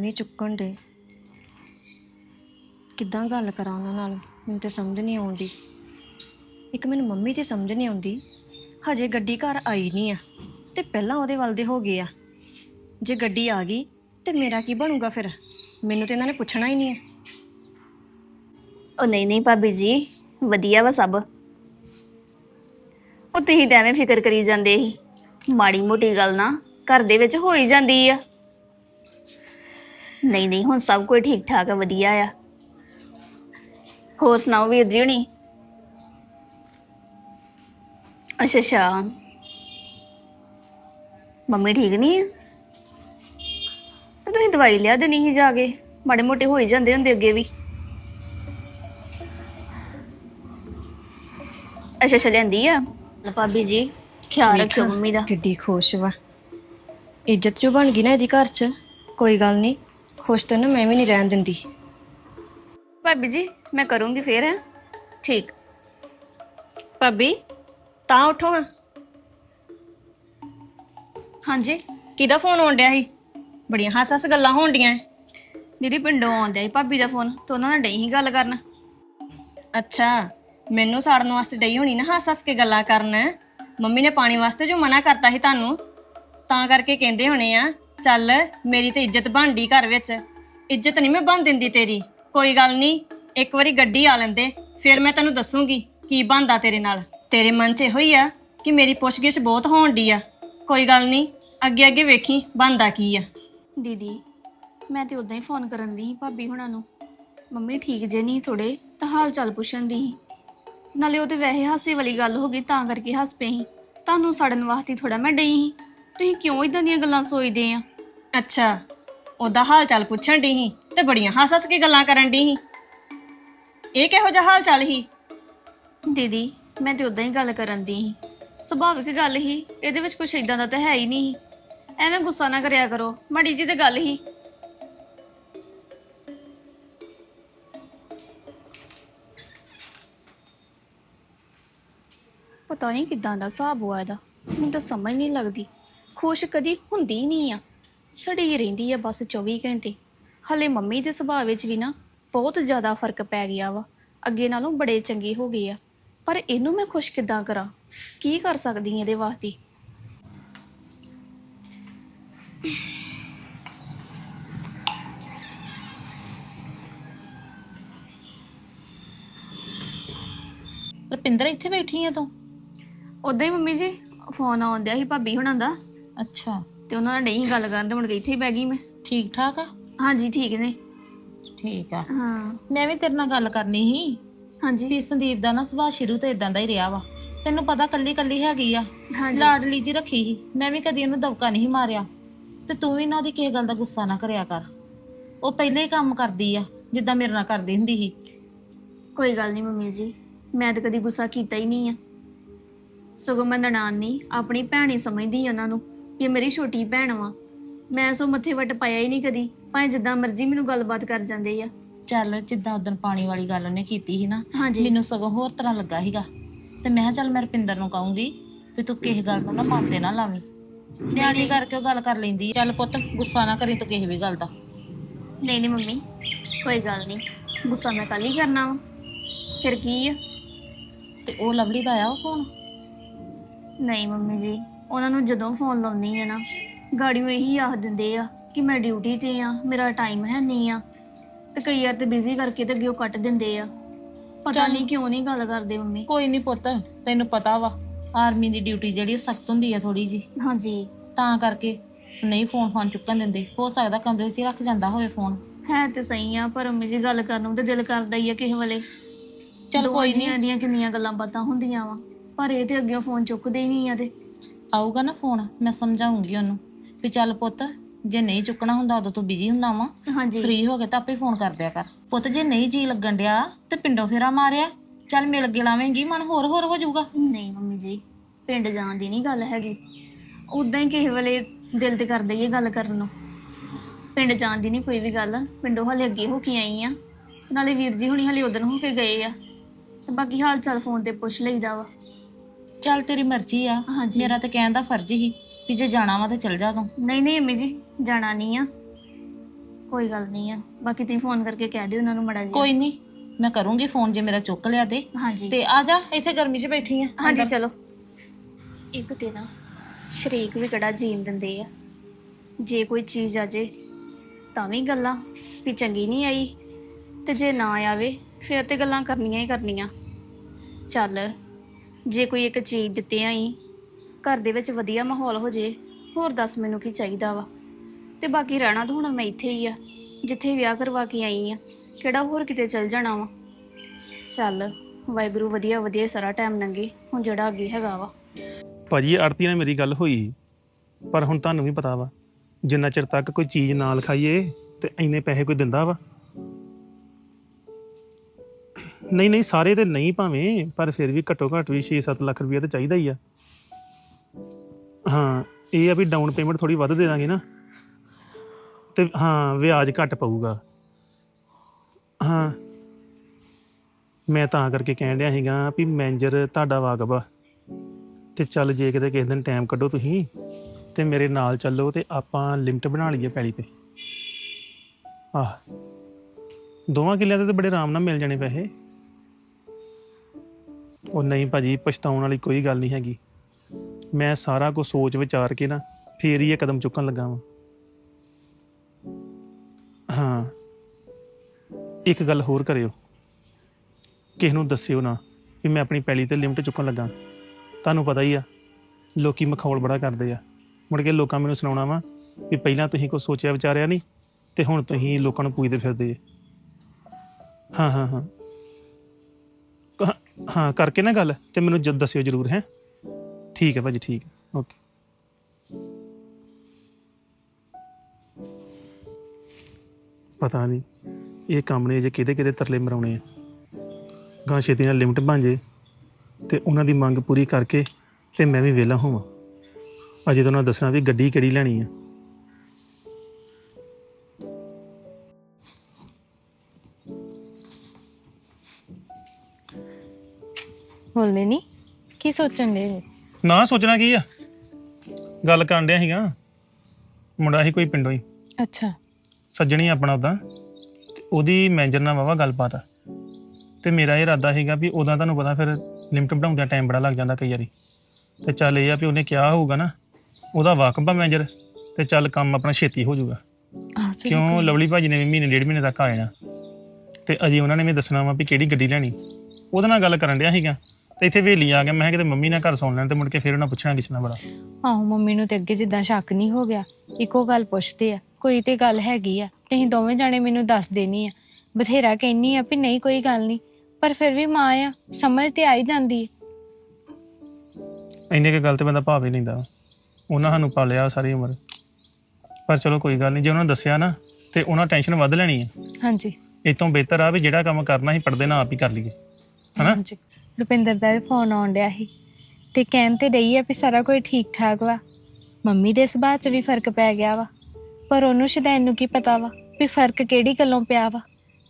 ਨਹੀਂ ਚੁੱਕਣ ਦੇ। ਕਿੱਦਾਂ ਗੱਲ ਕਰਾਂ ਉਹਨਾਂ ਨਾਲ? ਮੈਨੂੰ ਤੇ ਸਮਝ ਨਹੀਂ ਆਉਂਦੀ। ਇੱਕ ਮੈਨੂੰ ਮੰਮੀ ਤੇ ਸਮਝ ਨਹੀਂ ਆਉਂਦੀ। ਹਜੇ ਗੱਡੀ ਘਰ ਆਈ ਨਹੀਂ ਆ। ਤੇ ਪਹਿਲਾਂ ਉਹਦੇ ਵੱਲ ਦੇ ਹੋ ਗਏ ਆ। ਜੇ ਗੱਡੀ ਆ ਗਈ, ਤੇ ਮੇਰਾ ਕੀ ਬਣੂਗਾ ਫਿਰ? ਮੈਨੂੰ ਤੇ ਇਹਨਾਂ ਨੇ ਪੁੱਛਣਾ ਹੀ ਨਹੀਂ ਹੈ ਉਹ ਨਹੀਂ ਨਹੀਂ ਭਾਬੀ ਜੀ, ਵਧੀਆ ਵਾ ਸਭ। ਉਹ ਤੁਸੀਂ ਤਾਂ ਐਵੇਂ ਫਿਕਰ ਕਰੀ ਜਾਂਦੇ ਸੀ। ਮਾੜੀ ਮੋਟੀ ਗੱਲ ਨਾ ਘਰ ਦੇ ਵਿੱਚ ਹੋ ਹੀ ਜਾਂਦੀ ਆ। ਨਹੀਂ ਨਹੀਂ ਹੁਣ ਸਭ ਕੁਝ ਠੀਕ ਠਾਕ ਆ ਵਧੀਆ ਆ। ਹੋਰ ਸੁਣਾਓ ਵੀਰ ਜੀ ਹੁਣੀ? ਅੱਛਾ ਅੱਛਾ। ਮੰਮੀ ਠੀਕ ਨਹੀਂ ਆ? ਤੇ ਤੁਸੀਂ ਦਵਾਈ ਲਿਆ ਦੇਣੀ ਸੀ ਜਾ ਕੇ ਮਾੜੇ ਮੋਟੇ ਹੋ ਹੀ ਜਾਂਦੇ ਹੁੰਦੇ ਅੱਗੇ ਵੀ। ਅੱਛਾ ਅੱਛਾ ਲੈਂਦੀ ਆ? ਲੈ ਭਾਬੀ ਜੀ ਖਿਆਲ ਰੱਖਿਓ ਮੰਮੀ ਦਾ। ਕਿੱਡੀ ਖੁਸ਼ ਵਾ। ਇੱਜ਼ਤ ਜੋ ਬਣ ਗਈ ਨਾ ਇਹਦੀ ਘਰ 'ਚ ਕੋਈ ਗੱਲ ਨਹੀਂ ਖੁਸ਼ ਤਾਂ ਨਾ ਮੈਂ ਵੀ ਨਹੀਂ ਰਹਿਣ ਦਿੰਦੀ। ਭਾਬੀ ਜੀ ਮੈਂ ਕਰੂੰਗੀ ਫੇਰ। ਠੀਕ। ਭਾਬੀ ਤਾਂ ਉਠੋ ਹਾਂ। ਹਾਂਜੀ। ਕਿਹਦਾ ਫੋਨ ਆਉਣ ਡਿਆ ਸੀ? ਬੜੀਆਂ ਹੱਸ ਹੱਸ ਗੱਲਾਂ ਹੋਣ ਡੀਆਂ ਐ। ਦੀਦੀ ਪਿੰਡੋਂ ਆਉਂਦਿਆ ਸੀ ਭਾਬੀ ਦਾ ਫੋਨ ਤੇ ਉਹਨਾਂ ਨਾਲ ਡਈ ਹੀ ਗੱਲ ਕਰਨ। ਅੱਛਾ ਮੈਨੂੰ ਸਾੜਨ ਵਾਸਤੇ ਡਈ ਹੋਣੀ ਨਾ ਹੱਸ ਹੱਸ ਕੇ ਗੱਲਾਂ ਕਰਨ। ਮੰਮੀ ਨੇ ਪਾਣੀ ਵਾਸਤੇ ਜੋ ਮਨਾ ਕਰਤਾ ਸੀ ਤੁਹਾਨੂੰ ਤਾਂ ਕਰਕੇ ਕਹਿੰਦੇ ਹੋਣੇ ਆ ਚੱਲ, ਮੇਰੀ ਤੇ ਇੱਜ਼ਤ ਬਣਦੀ ਘਰ ਵਿੱਚ। ਇੱਜ਼ਤ ਨਹੀਂ ਮੈਂ ਬਣ ਦਿੰਦੀ ਤੇਰੀ। ਕੋਈ ਗੱਲ ਨਹੀਂ, ਇੱਕ ਵਾਰੀ ਗੱਡੀ ਆ ਲੈਂਦੇ, ਫਿਰ ਮੈਂ ਤੈਨੂੰ ਦੱਸੂਗੀ ਕੀ ਬਣਦਾ ਤੇਰੇ ਨਾਲ। ਤੇਰੇ ਮਨ 'ਚ ਇਹੋ ਹੀ ਆ ਕਿ ਮੇਰੀ ਪੁੱਛਗਿੱਛ ਬਹੁਤ ਹੋਣ ਦੀ ਆ। ਕੋਈ ਗੱਲ ਨਹੀਂ, ਅੱਗੇ ਅੱਗੇ ਵੇਖੀ ਬਣਦਾ ਕੀ ਆ। ਦੀਦੀ, ਮੈਂ ਤੇ ਉਦਾਂ ਹੀ ਫੋਨ ਕਰਨ ਦੀ ਸੀ ਭਾਬੀ ਹੁਣਾਂ ਨੂੰ। ਮੰਮੀ ਠੀਕ ਜੇ ਨਹੀਂ ਥੋੜੇ ਤਾਂ ਹਾਲ ਚਾਲ ਪੁੱਛਣ ਦੀ ਸੀ। ਨਾਲੇ ਉਹ ਤੇ ਵੈਸੇ ਹਾਸੇ ਵਾਲੀ ਗੱਲ ਹੋ ਗਈ, ਤਾਂ ਕਰਕੇ ਹੱਸ ਪਈ ਸੀ। ਤੁਹਾਨੂੰ ਸੜਨ ਵਾਸਤੇ ਥੋੜਾ ਮੈਂ ਡਈ ਸੀ। ਤੁਸੀਂ ਕਿਉਂ ਇਦਾਂ ਦੀਆਂ ਗੱਲਾਂ ਸੋਚਦੇ ਆ? ਅੱਛਾ ਉਹਦਾ ਹਾਲ ਚਾਲ ਪੁੱਛਣ ਦੀ ਸੀ ਤੇ ਬੜੀਆਂ ਹੱਸ ਹੱਸ ਕੇ ਗੱਲਾਂ ਕਰਨ ਦੀ ਸੀ। ਇਹ ਕਿਹੋ ਜਿਹਾ ਹਾਲ ਚਾਲ ਸੀ? ਦੀਦੀ ਮੈਂ ਤੇ ਉਦਾਂ ਹੀ ਗੱਲ ਕਰਨ ਦੀ ਸੀ। ਸੁਭਾਵਿਕ ਗੱਲ ਹੀ ਇਹਦੇ ਵਿੱਚ ਕੁਝ ਇਦਾਂ ਦਾ ਤਾਂ ਹੈ ਹੀ ਨਹੀਂ ਐਵੇਂ ਗੁੱਸਾ ਨਾ ਕਰਿਆ ਕਰੋ ਮਾੜੀ ਜੀ ਤੇ ਗੱਲ ਹੀ ਪਤਾ ਨਹੀਂ ਕਿਦਾਂ ਦਾ ਹਿਸਾਬ ਹੋਇਆ ਇਹਦਾ। ਮੈਨੂੰ ਤਾਂ ਸਮਝ ਨਹੀਂ ਲੱਗਦੀ। ਖੁਸ਼ ਕਦੀ ਹੁੰਦੀ ਨਹੀਂ ਆ। ਸੜੀ ਰਹਿੰਦੀ ਆ ਬਸ 24 ਘੰਟੇ। ਹਲੇ ਮੰਮੀ ਦੇ ਸੁਭਾਅ ਵਿੱਚ ਵੀ ਨਾ ਬਹੁਤ ਜ਼ਿਆਦਾ ਫ਼ਰਕ ਪੈ ਗਿਆ ਵਾ। ਅੱਗੇ ਨਾਲੋਂ ਬੜੇ ਚੰਗੇ ਹੋ ਗਏ ਆ। ਪਰ ਇਹਨੂੰ ਮੈਂ ਖੁਸ਼ ਕਿੱਦਾਂ ਕਰਾਂ? ਕੀ ਕਰ ਸਕਦੀ ਇਹਦੇ ਵਾਸਤੇ? ਰਪਿੰਦਰ ਇੱਥੇ ਬੈਠੀ ਆ ਤੂੰ? ਉਦਾਂ ਹੀ ਮੰਮੀ ਜੀ, ਫੋਨ ਆਉਂਦਿਆ ਸੀ ਭਾਬੀ ਹੁਣਾਂ ਦਾ। ਅੱਛਾ। ਤੇ ਉਹਨਾਂ ਨਾਲ ਨਹੀਂ ਗੱਲ ਕਰਨ ਤੇ ਮੁੜ ਕੇ ਇੱਥੇ ਹੀ ਬਹਿ ਗਈ ਮੈਂ। ਠੀਕ ਠਾਕ ਆ? ਹਾਂਜੀ ਠੀਕ ਨੇ। ਠੀਕ ਆ। ਹਾਂ। ਮੈਂ ਵੀ ਤੇਰੇ ਨਾਲ ਗੱਲ ਕਰਨੀ ਸੀ। ਹਾਂਜੀ। ਵੀ ਸੰਦੀਪ ਦਾ ਨਾ ਸੁਭਾਅ ਸ਼ੁਰੂ ਤੋਂ ਇਦਾਂ ਦਾ ਹੀ ਰਿਹਾ ਵਾ। ਤੈਨੂੰ ਪਤਾ ਕੱਲੀ ਕੱਲੀ ਹੈਗੀ ਆ। ਹਾਂਜੀ। ਲਾਡਲੀ ਜੀ ਰੱਖੀ ਸੀ। ਮੈਂ ਵੀ ਕਦੀ ਉਹਨੂੰ ਦਬਕਾ ਨਹੀਂ ਮਾਰਿਆ। ਤੇ ਤੂੰ ਵੀ ਨਾ ਉਹਦੀ ਕਿਸੇ ਗੱਲ ਦਾ ਗੁੱਸਾ ਨਾ ਕਰਿਆ ਕਰ। ਉਹ ਪਹਿਲੇ ਹੀ ਕੰਮ ਕਰਦੀ ਆ ਜਿੱਦਾਂ ਮੇਰੇ ਨਾਲ ਕਰਦੀ ਹੁੰਦੀ ਸੀ। ਕੋਈ ਗੱਲ ਨਹੀਂ ਮੰਮੀ ਜੀ। ਮੈਂ ਤਾਂ ਕਦੀ ਗੁੱਸਾ ਕੀਤਾ ਹੀ ਨਹੀਂ ਆ। ਸਗੋਂ ਮੈਂ ਨਨਾਣ ਨਹੀਂ ਆਪਣੀ ਭੈਣ ਹੀ ਸਮਝਦੀ ਆ ਉਹਨਾਂ ਨੂੰ। ਵੀ ਇਹ ਮੇਰੀ ਛੋਟੀ ਭੈਣ ਵਾ। ਮੈਂ ਸੋ ਮੱਥੇ ਵੱਟ ਪਾਇਆ ਹੀ ਨਹੀਂ ਕਦੀ। ਭਾਵੇਂ ਜਿੱਦਾਂ ਮਰਜ਼ੀ ਮੈਨੂੰ ਗੱਲਬਾਤ ਕਰ ਜਾਂਦੇ ਆ। ਚੱਲ ਜਿੱਦਾਂ ਉਦੋਂ ਪਾਣੀ ਵਾਲੀ ਗੱਲ ਉਹਨੇ ਕੀਤੀ ਸੀ ਨਾ ਹਾਂਜੀ। ਮੈਨੂੰ ਸਗੋਂ ਹੋਰ ਤਰ੍ਹਾਂ ਲੱਗਾ ਸੀਗਾ। ਤੇ ਮੈਂ ਕਿਹਾ ਚੱਲ ਮੈਂ ਰਪਿੰਦਰ ਨੂੰ ਕਹੂੰਗੀ ਵੀ ਤੂੰ ਕਿਸੇ ਗੱਲ ਨੂੰ ਨਾ ਮਨ ਤੇ ਨਾ ਲਾਵੀਂ। ਨਿਆਣੀ ਕਰਕੇ ਉਹ ਗੱਲ ਕਰ ਲੈਂਦੀ। ਚੱਲ ਪੁੱਤ ਗੁੱਸਾ ਨਾ ਕਰੀ ਤੂੰ ਕਿਸੇ ਵੀ ਗੱਲ ਦਾ। ਨਹੀਂ ਨਹੀਂ ਮੰਮੀ ਕੋਈ ਗੱਲ ਨਹੀਂ। ਗੁੱਸਾ ਮੈਂ ਕੱਲ ਹੀ ਕਰਨਾ ਵਾ। ਫਿਰ ਕੀ ਆ? ਤੇ ਉਹ ਲਵਲੀ ਦਾ ਆਇਆ ਉਹ ਫੋਨ? ਨਹੀਂ ਮੰਮੀ ਜੀ। ਉਹਨਾਂ ਨੂੰ ਜਦੋਂ ਫੋਨ ਲਾਉਣੀ ਆ ਨਾ ਗਾੜੀਆਂ ਇਹੀ ਆਖ ਦਿੰਦੇ ਆ ਕਿ ਮੈਂ ਡਿਊਟੀ ਤੇ ਆ ਮੇਰਾ ਟਾਈਮ ਹੈ ਨਹੀਂ ਆ। ਤੇ ਕਈ ਵਾਰ ਤੇ ਬਿਜ਼ੀ ਕਰਕੇ ਤੇ ਅੱਗੇ ਉਹ ਕੱਟ ਦਿੰਦੇ ਆ। ਪਤਾ ਚੱਲ। ਨਹੀਂ ਕਿਉਂ ਨਹੀਂ ਗੱਲ ਕਰਦੇ ਮੰਮੀ। ਕੋਈ ਨਹੀਂ ਪੁੱਤ ਤੈਨੂੰ ਪਤਾ ਵਾ ਆਰਮੀ ਦੀ ਡਿਊਟੀ ਜਿਹੜੀ ਸਖਤ ਹੁੰਦੀ ਆ ਥੋੜੀ ਜੀ ਹਾਂਜੀ। ਤਾਂ ਕਰਕੇ ਨਹੀਂ ਫੋਨ ਫੋਨ ਚੁੱਕਣ ਦਿੰਦੇ। ਹੋ ਸਕਦਾ ਕਮਰੇ 'ਚ ਹੀ ਰੱਖ ਜਾਂਦਾ ਹੋਵੇ ਫੋਨ ਹੈ ਤੇ ਸਹੀ ਆ ਪਰ ਮੰਮੀ ਜੀ ਗੱਲ ਕਰਨ ਨੂੰ ਤੇ ਦਿਲ ਕਰਦਾ ਹੀ ਆ ਕਿਸੇ ਵੇਲੇ। ਚੱਲ ਦੋਵਾਂ ਕੋਈ ਜੀਆਂ ਨਹੀਂ ਦੀਆਂ ਕਿੰਨੀਆਂ ਗੱਲਾਂ ਬਾਤਾਂ ਹੁੰਦੀਆਂ ਵਾ ਪਰ ਇਹ ਤੇ ਅੱਗੇ ਫੋਨ ਚੁੱਕਦੇ ਹੀ ਨਹੀਂ ਆ ਤੇ। ਆਊਗਾ ਨਾ ਫੋਨ ਮੈਂ ਸਮਝਾਉਂਗੀ ਉਹਨੂੰ ਵੀ ਚੱਲ ਪੁੱਤ ਜੇ ਨਹੀਂ ਚੁੱਕਣਾ ਹੁੰਦਾ ਉਦੋਂ ਤੂੰ ਬਿਜ਼ੀ ਹੁੰਦਾ ਵਾ। ਹਾਂਜੀ। ਫ੍ਰੀ ਹੋ ਕੇ ਤਾਂ ਆਪੇ ਫੋਨ ਕਰ ਦਿਆ ਕਰ। ਪੁੱਤ ਜੇ ਨਹੀਂ ਜੀ ਲੱਗਣ ਡਿਆ ਤੇ ਪਿੰਡੋਂ ਫੇਰਾ ਮਾਰਿਆ ਚੱਲ ਮਿਲ ਕੇ ਲਾਵੇਂਗੀ ਮਨ ਹੋਰ ਹੋਰ ਹੋ ਜਾਊਗਾ। ਨਹੀਂ ਮੰਮੀ ਜੀ ਪਿੰਡ ਜਾਣ ਦੀ ਨਹੀਂ ਗੱਲ ਹੈਗੀ। ਉਦਾਂ ਹੀ ਕਿਸੇ ਵੇਲੇ ਦਿਲ ਤੇ ਕਰਦਾ ਹੀ ਇਹ ਗੱਲ ਕਰਨ ਨੂੰ। ਪਿੰਡ ਜਾਣ ਦੀ ਨਹੀਂ ਕੋਈ ਵੀ ਗੱਲ ਪਿੰਡੋਂ ਹਲੇ ਅੱਗੇ ਹੋ ਕੇ ਆਈ ਆ। ਨਾਲੇ ਵੀਰ ਜੀ ਹੁਣੀ ਹਲੇ ਉਧਰ ਹੋ ਕੇ ਗਏ ਆ। ਤੇ ਬਾਕੀ ਹਾਲ ਚਾਲ ਫੋਨ ਤੇ ਪੁੱਛ ਲਈਦਾ ਵਾ। ਚੱਲ ਤੇਰੀ ਮਰਜ਼ੀ ਆ। ਹਾਂਜੀ। ਮੇਰਾ ਤੇ ਕਹਿਣ ਦਾ ਫਰਜ਼ ਹੀ ਵੀ ਜੇ ਜਾਣਾ ਵਾ ਤੇ ਚੱਲ ਜਾ ਤੂੰ। ਨਹੀਂ ਨਹੀਂ ਅੰਮੀ ਜੀ ਜਾਣਾ ਨਹੀਂ ਆ। ਕੋਈ ਗੱਲ ਨਹੀਂ ਆ। ਬਾਕੀ ਤੁਸੀਂ ਫੋਨ ਕਰਕੇ ਕਹਿ ਦਿਓ ਉਹਨਾਂ ਨੂੰ ਮੜਾ ਜੀ ਕੋਈ ਨਹੀਂ ਮੈਂ ਕਰੂੰਗੀ ਫੋਨ ਜੇ ਮੇਰਾ ਚੁੱਕ ਲਿਆ ਤੇ। ਹਾਂਜੀ। ਤੇ ਆ ਜਾ ਇੱਥੇ ਗਰਮੀ 'ਚ ਬੈਠੀ ਆ। ਹਾਂਜੀ ਚਲੋ। ਇੱਕ ਤੇ ਨਾ ਸ਼ਰੀਕ ਵੀ ਕਿਹੜਾ ਜੀਣ ਦਿੰਦੇ ਆ। ਜੇ ਕੋਈ ਚੀਜ਼ ਆ ਜੇ ਤਾਂ ਵੀ ਗੱਲਾਂ ਵੀ ਚੰਗੀ ਨਹੀਂ ਆਈ। ਤੇ ਜੇ ਨਾ ਆਵੇ ਫਿਰ ਤੇ ਗੱਲਾਂ ਕਰਨੀਆਂ ਹੀ ਕਰਨੀਆਂ। ਚੱਲ। ਜੇ ਕੋਈ ਇੱਕ ਚੀਜ਼ ਦਿੱਤੇ ਆਈ, ਘਰ ਦੇ ਵਿੱਚ ਵਧੀਆ ਮਾਹੌਲ ਹੋ ਜੇ, ਹੋਰ ਦੱਸ ਮੈਨੂੰ ਕੀ ਚਾਹੀਦਾ ਵਾ? ਤੇ ਬਾਕੀ ਰਹਿਣਾ ਤਾਂ ਹੁਣ ਮੈਂ ਇੱਥੇ ਹੀ ਆ, ਜਿੱਥੇ ਵਿਆਹ ਕਰਵਾ ਕੇ ਆਈ ਆ, ਕਿਹੜਾ ਹੋਰ ਕਿਤੇ ਚਲ ਜਾਣਾ ਵਾ? ਚੱਲ, ਵਾਹਿਗੁਰੂ ਵਧੀਆ ਵਧੀਆ ਸਾਰਾ ਟਾਈਮ ਲੰਘੇ ਹੁਣ ਜਿਹੜਾ ਅੱਗੇ ਹੈਗਾ ਵਾ। ਭਾਜੀ, ਆਰਤੀ ਨਾਲ ਮੇਰੀ ਗੱਲ ਹੋਈ ਸੀ। ਪਰ ਹੁਣ ਤੁਹਾਨੂੰ ਵੀ ਪਤਾ ਵਾ, ਜਿੰਨਾ ਚਿਰ ਤੱਕ ਕੋਈ ਚੀਜ਼ ਨਾ ਲਿਖਾਈਏ, ਤੇ ਇੰਨੇ ਪੈਸੇ ਕੋਈ ਦਿੰਦਾ ਵਾ? ਨਹੀਂ ਨਹੀਂ, ਸਾਰੇ ਤੇ ਨਹੀਂ ਭਾਵੇਂ, ਪਰ ਫਿਰ ਵੀ ਘੱਟੋ ਘੱਟ ਵੀ 6-7 ਲੱਖ ਰੁਪਏ ਤਾਂ ਚਾਹੀਦਾ ਹੀ ਆ। ਹਾਂ, ਇਹ ਆ ਵੀ ਡਾਊਨ ਪੇਮੈਂਟ ਥੋੜੀ ਵੱਧ ਦੇ ਦਾਂਗੇ ਨਾ। ਤੇ ਹਾਂ, ਵਿਆਜ ਘੱਟ ਪਊਗਾ। ਹਾਂ। ਮੈਂ ਤਾਂ ਕਰਕੇ ਕਹਿਣ ਡਿਆ ਸੀਗਾ ਵੀ ਮੈਨੇਜਰ ਤੁਹਾਡਾ ਵਾਕਬ ਆ। ਤੇ ਚੱਲ ਜੇ ਕਿਤੇ ਕਿਸੇ ਦਿਨ ਟਾਈਮ ਕੱਢੋ ਤੁਸੀਂ, ਤੇ ਮੇਰੇ ਨਾਲ ਚੱਲੋ ਤੇ ਆਪਾਂ ਲਿਮਟ ਬਣਾ ਲਈਏ ਪੈਲੀ ਤੇ। ਆਹ। ਦੋਵਾਂ ਕਿੱਲਿਆਂ ਦੇ ਤਾਂ ਬੜੇ ਆਰਾਮ ਨਾਲ ਮਿਲ ਜਾਣੇ ਪੈਸੇ। ਉਹ ਨਹੀਂ ਭਾਜੀ, ਪਛਤਾਉਣ ਵਾਲੀ ਕੋਈ ਗੱਲ ਨਹੀਂ ਹੈਗੀ। ਮੈਂ ਸਾਰਾ ਕੁਝ ਸੋਚ ਵਿਚਾਰ ਕੇ ਨਾ ਫੇਰ ਹੀ ਇਹ ਕਦਮ ਚੁੱਕਣ ਲੱਗਾ ਵਾਂ। ਹਾਂ। ਇੱਕ ਗੱਲ ਹੋਰ ਕਰਿਓ। ਕਿਸੇ ਨੂੰ ਦੱਸਿਓ ਨਾ ਵੀ ਮੈਂ ਆਪਣੀ ਪੈਲੀ ਤੇ ਲਿਮਟ ਚੁੱਕਣ ਲੱਗਾ। ਤੁਹਾਨੂੰ ਪਤਾ ਹੀ ਆ, ਲੋਕੀ ਮਖੌਲ ਬੜਾ ਕਰਦੇ ਆ। ਮੁੜ ਕੇ ਲੋਕਾਂ ਮੈਨੂੰ ਸੁਣਾਉਣਾ ਵਾ ਵੀ ਪਹਿਲਾਂ ਤੁਸੀਂ ਕੁਝ ਸੋਚਿਆ ਵਿਚਾਰਿਆ ਨਹੀਂ ਤੇ ਹੁਣ ਤੁਸੀਂ ਲੋਕਾਂ ਨੂੰ ਪੁੱਛਦੇ ਫਿਰਦੇ ਜੇ। ਹਾਂ ਹਾਂ ਹਾਂ। ਹਾਂ, ਕਰਕੇ ਨਾ ਗੱਲ ਤੇ ਮੈਨੂੰ ਜਦ ਦੱਸਿਓ ਜਰੂਰ, ਹੈ। ਠੀਕ ਹੈ ਭਾਜੀ, ਠੀਕ ਹੈ। ਓਕੇ ਪਤਾ ਨਹੀਂ, ਇਹ ਕੰਮ ਨੇ ਜੇ ਕਿਹਦੇ ਕਿਹਦੇ ਤਰਲੇ ਮਰਾਉਣੇ ਆ। ਗਾਂ ਛੇਤੀ ਨਾਲ ਲਿਮਟ ਬਣ ਜੇ ਤੇ ਉਹਨਾਂ ਦੀ ਮੰਗ ਪੂਰੀ ਕਰਕੇ ਤੇ ਮੈਂ ਵੀ ਵਿਹਲਾ ਹੋਵਾਂ। ਅਜੇ ਤਾਂ ਉਹਨਾਂ ਨੂੰ ਦੱਸਣਾ ਵੀ ਗੱਡੀ ਕਿਹੜੀ ਲੈਣੀ ਆ। ਬੋਲਦੇ ਨਹੀਂ ਕੀ ਸੋਚਣ ਦੇ ਨਾ ਸੋਚਣਾ ਕੀ ਆ? ਗੱਲ ਕਰਨ ਡਿਆ ਸੀਗਾ। ਮੁੰਡਾ ਸੀ ਕੋਈ ਪਿੰਡੋਂ ਹੀ। ਅੱਛਾ। ਸੱਜਣੀ ਆਪਣਾ ਉਦਾਂ ਉਹਦੀ ਮੈਨੇਜਰ ਨਾਲ ਵਾਵਾ ਗੱਲਬਾਤ ਆ। ਤੇ ਮੇਰਾ ਇਹ ਇਰਾਦਾ ਸੀਗਾ ਵੀ ਉਦਾਂ ਤੁਹਾਨੂੰ ਪਤਾ ਫਿਰ ਲਿਮਟ ਬਣਾਉਂਦਿਆਂ ਟਾਈਮ ਬੜਾ ਲੱਗ ਜਾਂਦਾ ਕਈ ਵਾਰੀ। ਤੇ ਚੱਲ ਇਹ ਆ ਵੀ ਉਹਨੇ ਕਿਹਾ ਹੋਊਗਾ ਨਾ ਉਹਦਾ ਵਾਕਫ ਆ ਮੈਨੇਜਰ। ਤੇ ਚੱਲ ਕੰਮ ਆਪਣਾ ਛੇਤੀ ਹੋ ਜਾਊਗਾ। ਆਹ ਚਲੋ ਕਿਉਂ? ਲਵਲੀ ਭਾਜੀ ਨੇ ਵੀ ਮਹੀਨੇ ਡੇਢ ਮਹੀਨੇ ਤੱਕ ਆ ਜਾਣਾ। ਤੇ ਅਜੇ ਉਹਨਾਂ ਨੇ ਵੀ ਦੱਸਣਾ ਵਾ ਵੀ ਕਿਹੜੀ ਗੱਡੀ ਲੈਣੀ। ਉਹਦੇ ਨਾਲ ਗੱਲ ਕਰਨ ਡਿਆ ਸੀਗਾ। ਤੇ ਇੱਥੇ ਵੇਲੀ ਆ ਗਿਆ। ਮੈਂ ਕਿਹਾ ਕਿਤੇ ਮੰਮੀ ਨਾਲ ਘਰ ਸੌਣ ਲੈਣ ਤੇ ਮੁੜ ਕੇ ਫਿਰ ਉਹਨਾਂ ਪੁੱਛਣਾ ਕਿਸੇ ਨਾਲ ਬੜਾ। ਆਹੋ ਮੰਮੀ ਨੂੰ ਤੇ ਅੱਗੇ ਜਿੱਦਾਂ ਸ਼ੱਕ ਨਹੀਂ ਹੋ ਗਿਆ। ਇੱਕੋ ਗੱਲ ਪੁੱਛਦੇ ਆ ਕੋਈ ਤੇ ਗੱਲ ਹੈਗੀ ਆ। ਤੁਸੀਂ ਦੋਵੇਂ ਜਾਣੇ ਮੈਨੂੰ ਦੱਸ ਦੇਣੀ ਆ। ਬਥੇਰਾ ਕਹਿਨੀ ਆ ਵੀ ਨਹੀਂ ਕੋਈ ਗੱਲ ਨਹੀਂ। ਪਰ ਫਿਰ ਵੀ ਮਾਂ ਆ ਸਮਝ ਤੇ ਆ ਹੀ ਜਾਂਦੀ ਆ। ਇੰਨੇ ਕੁ ਗੱਲ ਤੇ ਬੰਦਾ ਭਾਵ ਹੀ ਲੈਂਦਾ। ਉਹਨਾਂ ਸਾਨੂੰ ਪਾਲਿਆ ਸਾਰੀ ਉਮਰ। ਪਰ ਚਲੋ ਕੋਈ ਗੱਲ ਨਹੀਂ ਜੇ ਉਹਨਾਂ ਨੂੰ ਦੱਸਿਆ ਨਾ ਤੇ ਉਹਨਾਂ ਟੈਨਸ਼ਨ ਵੱਧ ਲੈਣੀ ਹੈ ਹਾਂਜੀ। ਇਹ ਤੋਂ ਬਿਹਤਰ ਆ ਵੀ ਜਿਹੜਾ ਕੰਮ ਕਰਨਾ ਸੀ ਪੜਦੇ ਨਾਲ ਆਪ ਹੀ ਕਰ ਲਈਏ। ਹਨਾ? ਹਾਂਜੀ। ਰੁਪਿੰਦਰ ਦਾ ਵੀ ਫੋਨ ਆਉਣ ਡਿਆ ਸੀ ਤੇ ਕਹਿਣ ਤੇ ਰਹੀ ਆ ਵੀ ਸਾਰਾ ਕੁਝ ਠੀਕ ਠਾਕ ਵਾ। ਮੰਮੀ ਦੇ ਸੁਭਾਅ 'ਚ ਵੀ ਫ਼ਰਕ ਪੈ ਗਿਆ ਵਾ। ਪਰ ਉਹਨੂੰ ਸ਼ਦੈਨ ਨੂੰ ਕੀ ਪਤਾ ਵਾ ਵੀ ਫ਼ਰਕ ਕਿਹੜੀ ਗੱਲੋਂ ਪਿਆ ਵਾ।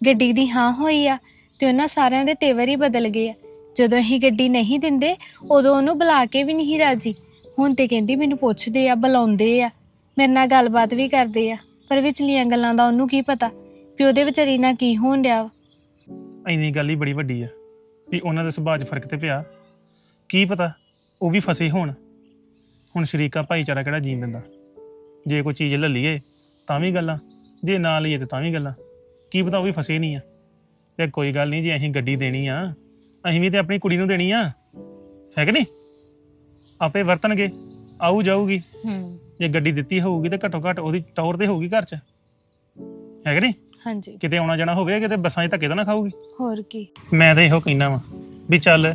ਗੱਡੀ ਦੀ ਹਾਂ ਹੋਈ ਆ ਤੇ ਉਹਨਾਂ ਸਾਰਿਆਂ ਦੇ ਤੇਵਰ ਹੀ ਬਦਲ ਗਏ ਆ। ਜਦੋਂ ਅਸੀਂ ਗੱਡੀ ਨਹੀਂ ਦਿੰਦੇ, ਉਦੋਂ ਉਹਨੂੰ ਬੁਲਾ ਕੇ ਵੀ ਨਹੀਂ ਰਾਜੀ। ਹੁਣ ਤੇ ਕਹਿੰਦੀ ਮੈਨੂੰ ਪੁੱਛਦੇ ਆ, ਬੁਲਾਉਂਦੇ ਆ। ਮੇਰੇ ਨਾਲ ਗੱਲਬਾਤ ਵੀ ਕਰਦੇ ਆ, ਪਰ ਵਿਚਲੀਆਂ ਗੱਲਾਂ ਦਾ ਉਹਨੂੰ ਕੀ ਪਤਾ ਵੀ ਉਹਦੇ ਵਿਚਾਰੀ ਨਾਲ ਕੀ ਹੋਣ ਡਿਆ ਵਾ। ਇੰਨੀ ਗੱਲ ਹੀ ਬੜੀ ਵੱਡੀ ਆ। ਵੀ ਉਹਨਾਂ ਦੇ ਸੁਭਾਅ 'ਚ ਫ਼ਰਕ ਤੇ ਪਿਆ। ਕੀ ਪਤਾ ਉਹ ਵੀ ਫਸੇ ਹੋਣ। ਹੁਣ ਸ਼ਰੀਕਾ ਭਾਈਚਾਰਾ ਕਿਹੜਾ ਜੀਣ ਦਿੰਦਾ? ਜੇ ਕੋਈ ਚੀਜ਼ ਲੈ ਲਈਏ ਤਾਂ ਵੀ ਗੱਲਾਂ। ਜੇ ਨਾ ਲਈਏ ਤੇ ਤਾਂ ਵੀ ਗੱਲਾਂ। ਕੀ ਪਤਾ ਉਹ ਵੀ ਫਸੇ ਨਹੀਂ ਆ। ਤੇ ਕੋਈ ਗੱਲ ਨਹੀਂ ਜੇ ਅਸੀਂ ਗੱਡੀ ਦੇਣੀ ਆ ਅਸੀਂ ਵੀ ਤੇ ਆਪਣੀ ਕੁੜੀ ਨੂੰ ਦੇਣੀ ਆ। ਹੈ ਕਿ ਨਹੀਂ? ਆਪੇ ਵਰਤਣਗੇ। ਆਊ ਜਾਊਗੀ। ਹੂੰ। ਜੇ ਗੱਡੀ ਦਿੱਤੀ ਹੋਊਗੀ ਤੇ ਘੱਟੋ ਘੱਟ ਉਹਦੀ ਟੌਰ ਤੇ ਹੋਊਗੀ ਘਰ 'ਚ। ਹੈ ਕਿ ਨਹੀਂ? ਹਾਂਜੀ। ਕਿਤੇ ਆਉਣਾ ਜਾਣਾ ਹੋਵੇ ਕਿਤੇ ਬੱਸਾਂ 'ਚ ਧੱਕੇ ਤਾਂ ਨਾ ਖਾਊਗੀ? ਹੋਰ ਕੀ। ਮੈਂ ਤਾਂ ਇਹੋ ਕਹਿਣਾ ਵਾਂ ਵੀ ਚੱਲ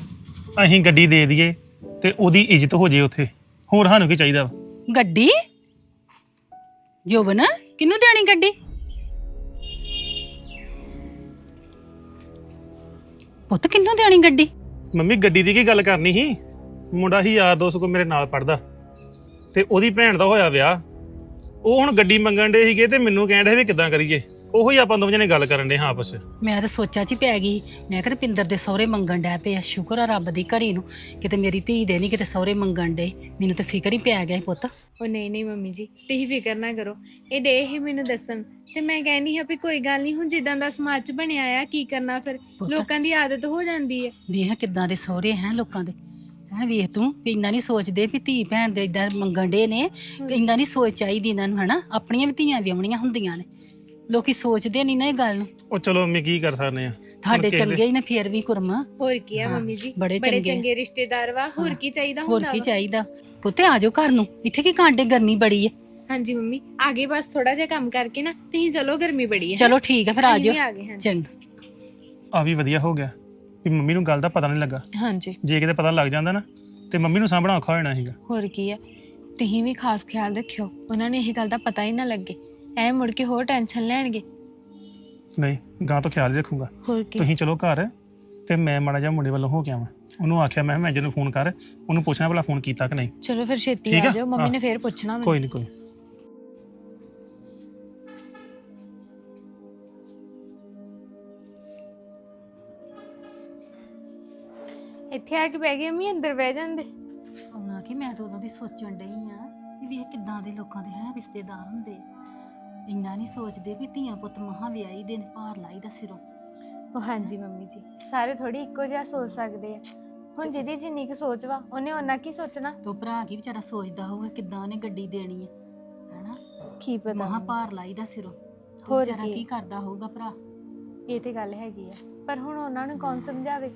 ਅਸੀਂ ਗੱਡੀ ਦੇ ਦਈਏ ਤੇ ਉਹਦੀ ਇੱਜ਼ਤ ਹੋ ਜੇ ਉੱਥੇ। ਹੋਰ ਸਾਨੂੰ ਕੀ ਚਾਹੀਦਾ ਵਾ? ਗੱਡੀ? ਜੋਬਨ ਕਿਹਨੂੰ ਦੇਣੀ ਗੱਡੀ? ਪੁੱਤ ਕਿਹਨੂੰ ਦੇਣੀ ਗੱਡੀ? ਮੰਮੀ ਗੱਡੀ ਦੀ ਕੀ ਗੱਲ ਕਰਨੀ ਸੀ? ਮੁੰਡਾ ਹੀ ਯਾਰ ਦੋਸਤ ਕੋ ਮੇਰੇ ਨਾਲ ਪੜਦਾ ਤੇ ਉਹਦੀ ਭੈਣ ਦਾ ਹੋਇਆ ਵਿਆਹ। ਉਹ ਹੁਣ ਗੱਡੀ ਮੰਗਣ ਦੇ ਸੀਗੇ ਤੇ ਮੈਨੂੰ ਕਹਿਣ ਦੇ ਵੀ ਕਿੱਦਾਂ ਕਰੀਏ। ਉਹੋ ਹੀ ਆਪਾਂ ਦੋਵੇਂ ਜਣੇ ਗੱਲ ਕਰਨ ਦੇ ਹਾਂ ਆਪਸ 'ਚ ਮੈਂ ਤਾਂ ਸੋਚਾਂ 'ਚ ਹੀ ਪੈ ਗਈ। ਮੈਂ ਕਿਹਾ ਰੁਪਿੰਦਰ ਦੇ ਸਹੁਰੇ ਮੰਗਣ ਡੈ ਪਏ ਆ। ਸ਼ੁਕਰ ਆ ਰੱਬ ਦੀ ਘੜੀ ਨੂੰ। ਕਿਤੇ ਮੇਰੀ ਧੀ ਦੇ ਨਹੀਂ ਕਿਤੇ ਸਹੁਰੇ ਮੰਗਣ ਡੇ ਮੈਨੂੰ ਤਾਂ ਫਿਕਰ ਹੀ ਪੈ ਗਿਆ ਸੀ ਪੁੱਤ। ਉਹ ਨਹੀਂ ਨਹੀਂ ਮੰਮੀ ਜੀ ਤੁਸੀਂ ਫਿਕਰ ਨਾ ਕਰੋ। ਇਹ ਡੇ ਹੀ ਮੈਨੂੰ ਦੱਸਣ। ਤੇ ਮੈਂ ਕਹਿੰਦੀ ਹਾਂ ਵੀ ਕੋਈ ਗੱਲ ਨਹੀਂ ਹੁਣ ਜਿੱਦਾਂ ਦਾ ਸਮਾਜ ਚ ਬਣਿਆ ਆ ਕੀ ਕਰਨਾ ਫਿਰ? ਪੁੱਤ, ਲੋਕਾਂ ਦੀ ਆਦਤ ਹੋ ਜਾਂਦੀ ਹੈ ਵੇਖ ਕਿੱਦਾਂ ਦੇ ਸਹੁਰੇ ਹੈ ਲੋਕਾਂ ਦੇ। ਹੈ ਵੇਖ ਤੂੰ ਵੀ ਇੰਨਾ ਨਹੀਂ ਸੋਚਦੇ ਵੀ ਧੀ ਭੈਣ ਦੇ ਇਦਾਂ ਮੰਗਣ ਦੇ ਨੇ। ਇੰਨਾ ਨਹੀਂ ਸੋਚ ਚਾਹੀਦੀ ਇਹਨਾਂ ਨੂੰ ਹਨਾ? ਆਪਣੀਆਂ ਵੀ ਧੀਆਂ ਵਿਆਹਣੀਆਂ ਹੁੰਦੀਆਂ ਨੇ। ਲੋਕੀ ਸੋਚਦੇ ਨਹੀਂ ਨਾ ਇਹ ਗੱਲ ਨੂੰ। ਉਹ ਚਲੋ ਮੈਂ ਕੀ ਕਰ ਸਕਦੇ ਆ ਤੁਹਾਡੇ ਕਿਸੇ ਦੇ- ਚੰਗੇ ਹੀ ਨੇ ਫੇਰ ਵੀ ਕੁਰਮਾ। ਹੋਰ ਕੀ ਆ ਹਾਂ, ਮੰਮੀ ਜੀ? ਬੜੇ ਬੜੇ ਚੰਗੇ। ਚੰਗੇ ਰਿਸ਼ਤੇਦਾਰ ਵਾ। ਹੋਰ ਹਾਂ, ਕੀ ਚਾਹੀਦਾ ਹੋਰ ਹੁੰਦਾ ਕੀ ਵਾ? ਚਾਹੀਦਾ? ਪੁੱਤੇ ਆ ਜਾਓ ਘਰ ਨੂੰ। ਇੱਥੇ ਕੀ ਕਾਂਡੇ ਗਰਮੀ ਬੜੀ ਹੈ ਹਾਂਜੀ ਮੰਮੀ ਆਗੇ ਬਸ ਥੋੜਾ ਜਿਹਾ ਕੰਮ ਕਰਕੇ ਨਾ ਤੁਸੀਂ ਚਲੋ ਗਰਮੀ ਬੜੀ ਹੈ? ਚਲੋ ਠੀਕ ਹੈ ਫਿਰ ਆ ਅਸੀਂ ਵੀ ਜਾਓ ਆ ਗਏ ਹਾਂ ਚੰਗਾ। ਆ ਵੀ ਵਧੀਆ ਹੋ ਗਿਆ। ਵੀ ਮੰਮੀ ਨੂੰ ਗੱਲ ਦਾ ਪਤਾ ਨਹੀਂ ਲੱਗਾ। ਹਾਂਜੀ। ਜੇ ਕਿਤੇ ਪਤਾ ਲੱਗ ਜਾਂਦਾ ਨਾ ਤੇ ਮੰਮੀ ਨੂੰ ਸਾਂਭਣਾ ਔਖਾ ਹੋ ਜਾਣਾ ਸੀਗਾ। ਹੋਰ ਕੀ ਆ? ਤੁਸੀਂ ਵੀ ਖਾਸ ਖਿਆਲ ਰੱਖਿਓ। ਉਹਨਾਂ ਨੇ ਇਹ ਗੱਲ ਦਾ ਪਤਾ ਹੀ ਨਾ ਲੱਗੇ। ਐ ਮੁੜ ਕੇ ਹੋਰ ਟੈਨਸ਼ਨ ਲੈਣਗੇ। ਨਹੀਂ ਗਾਂ ਤੋਂ ਖਿਆਲ ਰੱਖੂਗਾ। ਹੋਰ ਕੀ? ਤੁਸੀਂ ਚਲੋ ਘਰ ਤੇ ਮੈਂ ਮਾੜਾ ਜਿਹਾ ਮੁੰਡੇ ਵੱਲੋਂ ਹੋ ਕੇ ਆਵਾਂ। ਉਹਨੂੰ ਆਖਿਆ ਮੈਂ ਮੈਂ ਜਦੋਂ ਫੋਨ ਕਰ ਉਹਨੂੰ ਪੁੱਛਣਾ ਭਲਾ ਫੋਨ ਕੀਤਾ ਕਿ ਨਹੀਂ। ਚਲੋ ਫਿਰ ਛੇਤੀ ਠੀਕ ਆ? ਆ? ਜਾਓ ਮੰਮੀ ਹਾਂ। ਨੇ ਫੇਰ ਪੁੱਛਣਾ ਮੈਨੂੰ ਕੋਈ ਨਹੀਂ ਕੋਈ ਇੱਥੇ ਆ ਕੇ ਬਹਿ ਗਏ ਮੰਮੀ ਅੰਦਰ ਬਹਿ ਜਾਂਦੇ। ਆਉਣਾ ਕਿ ਮੈਂ ਤਾਂ ਉਦੋਂ ਦੀ ਸੋਚਣ ਡਈ ਆ ਵੀ ਵੇਖ ਕਿੱਦਾਂ ਦੇ ਲੋਕਾਂ ਦੇ ਹੈ ਰਿਸ਼ਤੇਦਾਰ ਹੁੰਦੇ। ਇੰਨਾ ਨਹੀਂ ਸੋਚਦੇ ਵੀ ਧੀਆਂ ਪੁੱਤ ਮਹਾ ਵਿਆਹੀ ਦੇ ਨੇ ਭਾਰ ਲਾਈ ਦਾ ਸਿਰੋਂ। ਉਹ ਹਾਂਜੀ ਮੰਮੀ ਜੀ ਸਾਰੇ ਥੋੜੀ ਇੱਕੋ ਜਿਹਾ ਸੋਚ ਸਕਦੇ ਆ। ਹੁਣ ਜਿਹਦੀ ਜਿੰਨੀ ਕੁ ਸੋਚ ਵਾ ਉਹਨੇ ਉਹਨਾਂ ਕੀ ਸੋਚਣਾ? ਤੋ ਭਰਾ ਕੀ ਵਿਚਾਰਾ ਸੋਚਦਾ ਹੋਊਗਾ ਕਿੱਦਾਂ ਉਹਨੇ ਗੱਡੀ ਦੇਣੀ ਹੈ ਹੈਨਾ? ਕੀ ਪਤਾ ਮਹਾ ਮੰਮੀ ਭਾਰ ਲਾਈ ਦਾ ਸਿਰੋਂ। ਹੋਰ ਵਿਚਾਰਾ ਕੀ? ਕੀ ਕਰਦਾ ਹੋਊਗਾ ਭਰਾ? ਜੀ, ਇਹ ਤੇ ਗੱਲ ਹੈਗੀ ਆ ਪਰ ਹੁਣ ਉਹਨਾਂ ਨੂੰ ਕੌਣ ਸਮਝਾਵੇ?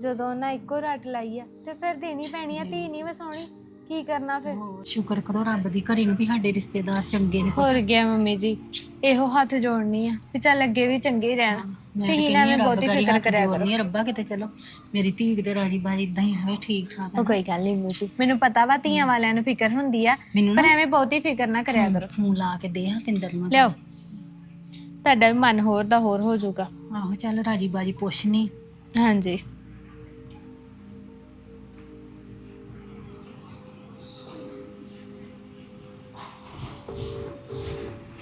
ਜਦੋਂ ਉਹਨਾਂ ਇੱਕੋ ਰੱਟ ਲਾਈ ਆ ਤੇ ਫਿਰ ਦੇਣੀ ਪੈਣੀ ਆ ਧੀ ਨਹੀਂ ਵਸਾਉਣੀ। ਕੀ ਕਰਨਾ ਫਿਰ? ਹੋਰ ਸ਼ੁਕਰ ਕਰੋ ਰੱਬ ਦੀ ਘੜੀ ਨੂੰ ਵੀ ਸਾਡੇ ਰਿਸ਼ਤੇਦਾਰ ਚੰਗੇ ਨੇ। ਹੋਰ ਗਿਆ ਮੰਮੀ ਜੀ ਇਹੋ ਹੱਥ ਜੋੜਨੀ ਆ ਵੀ ਚੱਲ ਅੱਗੇ ਵੀ ਚੰਗੇ ਹੀ ਰਹਿਣਾ। ਮੈਂ ਤੁਸੀਂ ਨਾ ਹਾਂ, ਬਹੁਤੀ ਫਿਕਰ ਕਰਿਆ ਕਰੋ। ਆ, ਰੱਬਾ ਕਿਤੇ ਚਲੋ ਮੇਰੀ ਧੀ ਕਿਤੇ ਰਾਜੀ ਬਾਜੀ ਇਦਾਂ ਹੀ ਹੋਵੇ ਠੀਕ ਠਾਕ ਉਹ ਕੋਈ ਗੱਲ ਨਹੀਂ ਮੂਜੀ ਮੈਨੂੰ ਪਤਾ ਵਾ ਧੀਆਂ ਵਾਲਿਆਂ ਨੂੰ ਫਿਕਰ ਹੁੰਦੀ ਆ ਮੈਨੂੰ ਪਰ ਨਾ ਐਵੇਂ ਬਹੁਤੀ ਫਿਕਰ ਨਾ ਕਰਿਆ ਕਰੋ। ਫੋਨ ਲਾ ਕੇ ਦੇ ਹਾਂ ਕਿੰਦਰ ਨੂੰ। ਲਿਆਓ। ਤੁਹਾਡਾ ਵੀ ਮਨ ਹੋਰ ਦਾ ਹੋਰ ਹੋ ਜਾਊਗਾ। ਆਹੋ ਚੱਲ ਰਾਜੀ ਬਾਜੀ ਪੁੱਛਣੀ ਹਾਂਜੀ।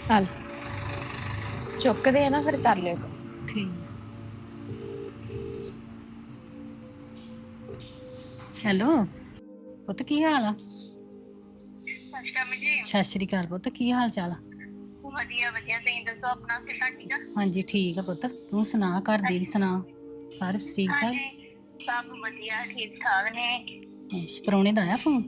ਚੱਲ। ਚੁੱਕਦੇ ਆ ਨਾ ਫਿਰ ਕਰ ਲਿਓ। ਠੀਕ। ਹੈਲੋ ਪੁੱਤ ਕੀ ਹਾਲ ਆ? ਸਤਿ ਸ਼੍ਰੀ ਅਕਾਲ ਪੁੱਤ ਕੀ ਹਾਲ ਚਾਲ ਆ? ਵਧੀਆ ਵਧੀਆ। ਤੁਸੀਂ ਦੱਸੋ ਆਪਣਾ ਸਿਹਤ ਠੀਕ ਆ? ਹਾਂਜੀ ਠੀਕ ਆ ਪੁੱਤ। ਤੂੰ ਸੁਣਾ ਘਰ ਦੀ ਸੁਣਾ? ਸਾਰੇ ਠੀਕ ਠਾਕ? ਹਾਂਜੀ ਸਭ ਵਧੀਆ ਠੀਕ ਠਾਕ ਨੇ। ਪਰੋਣੇ ਦਾ ਆਇਆ ਫੋਨ?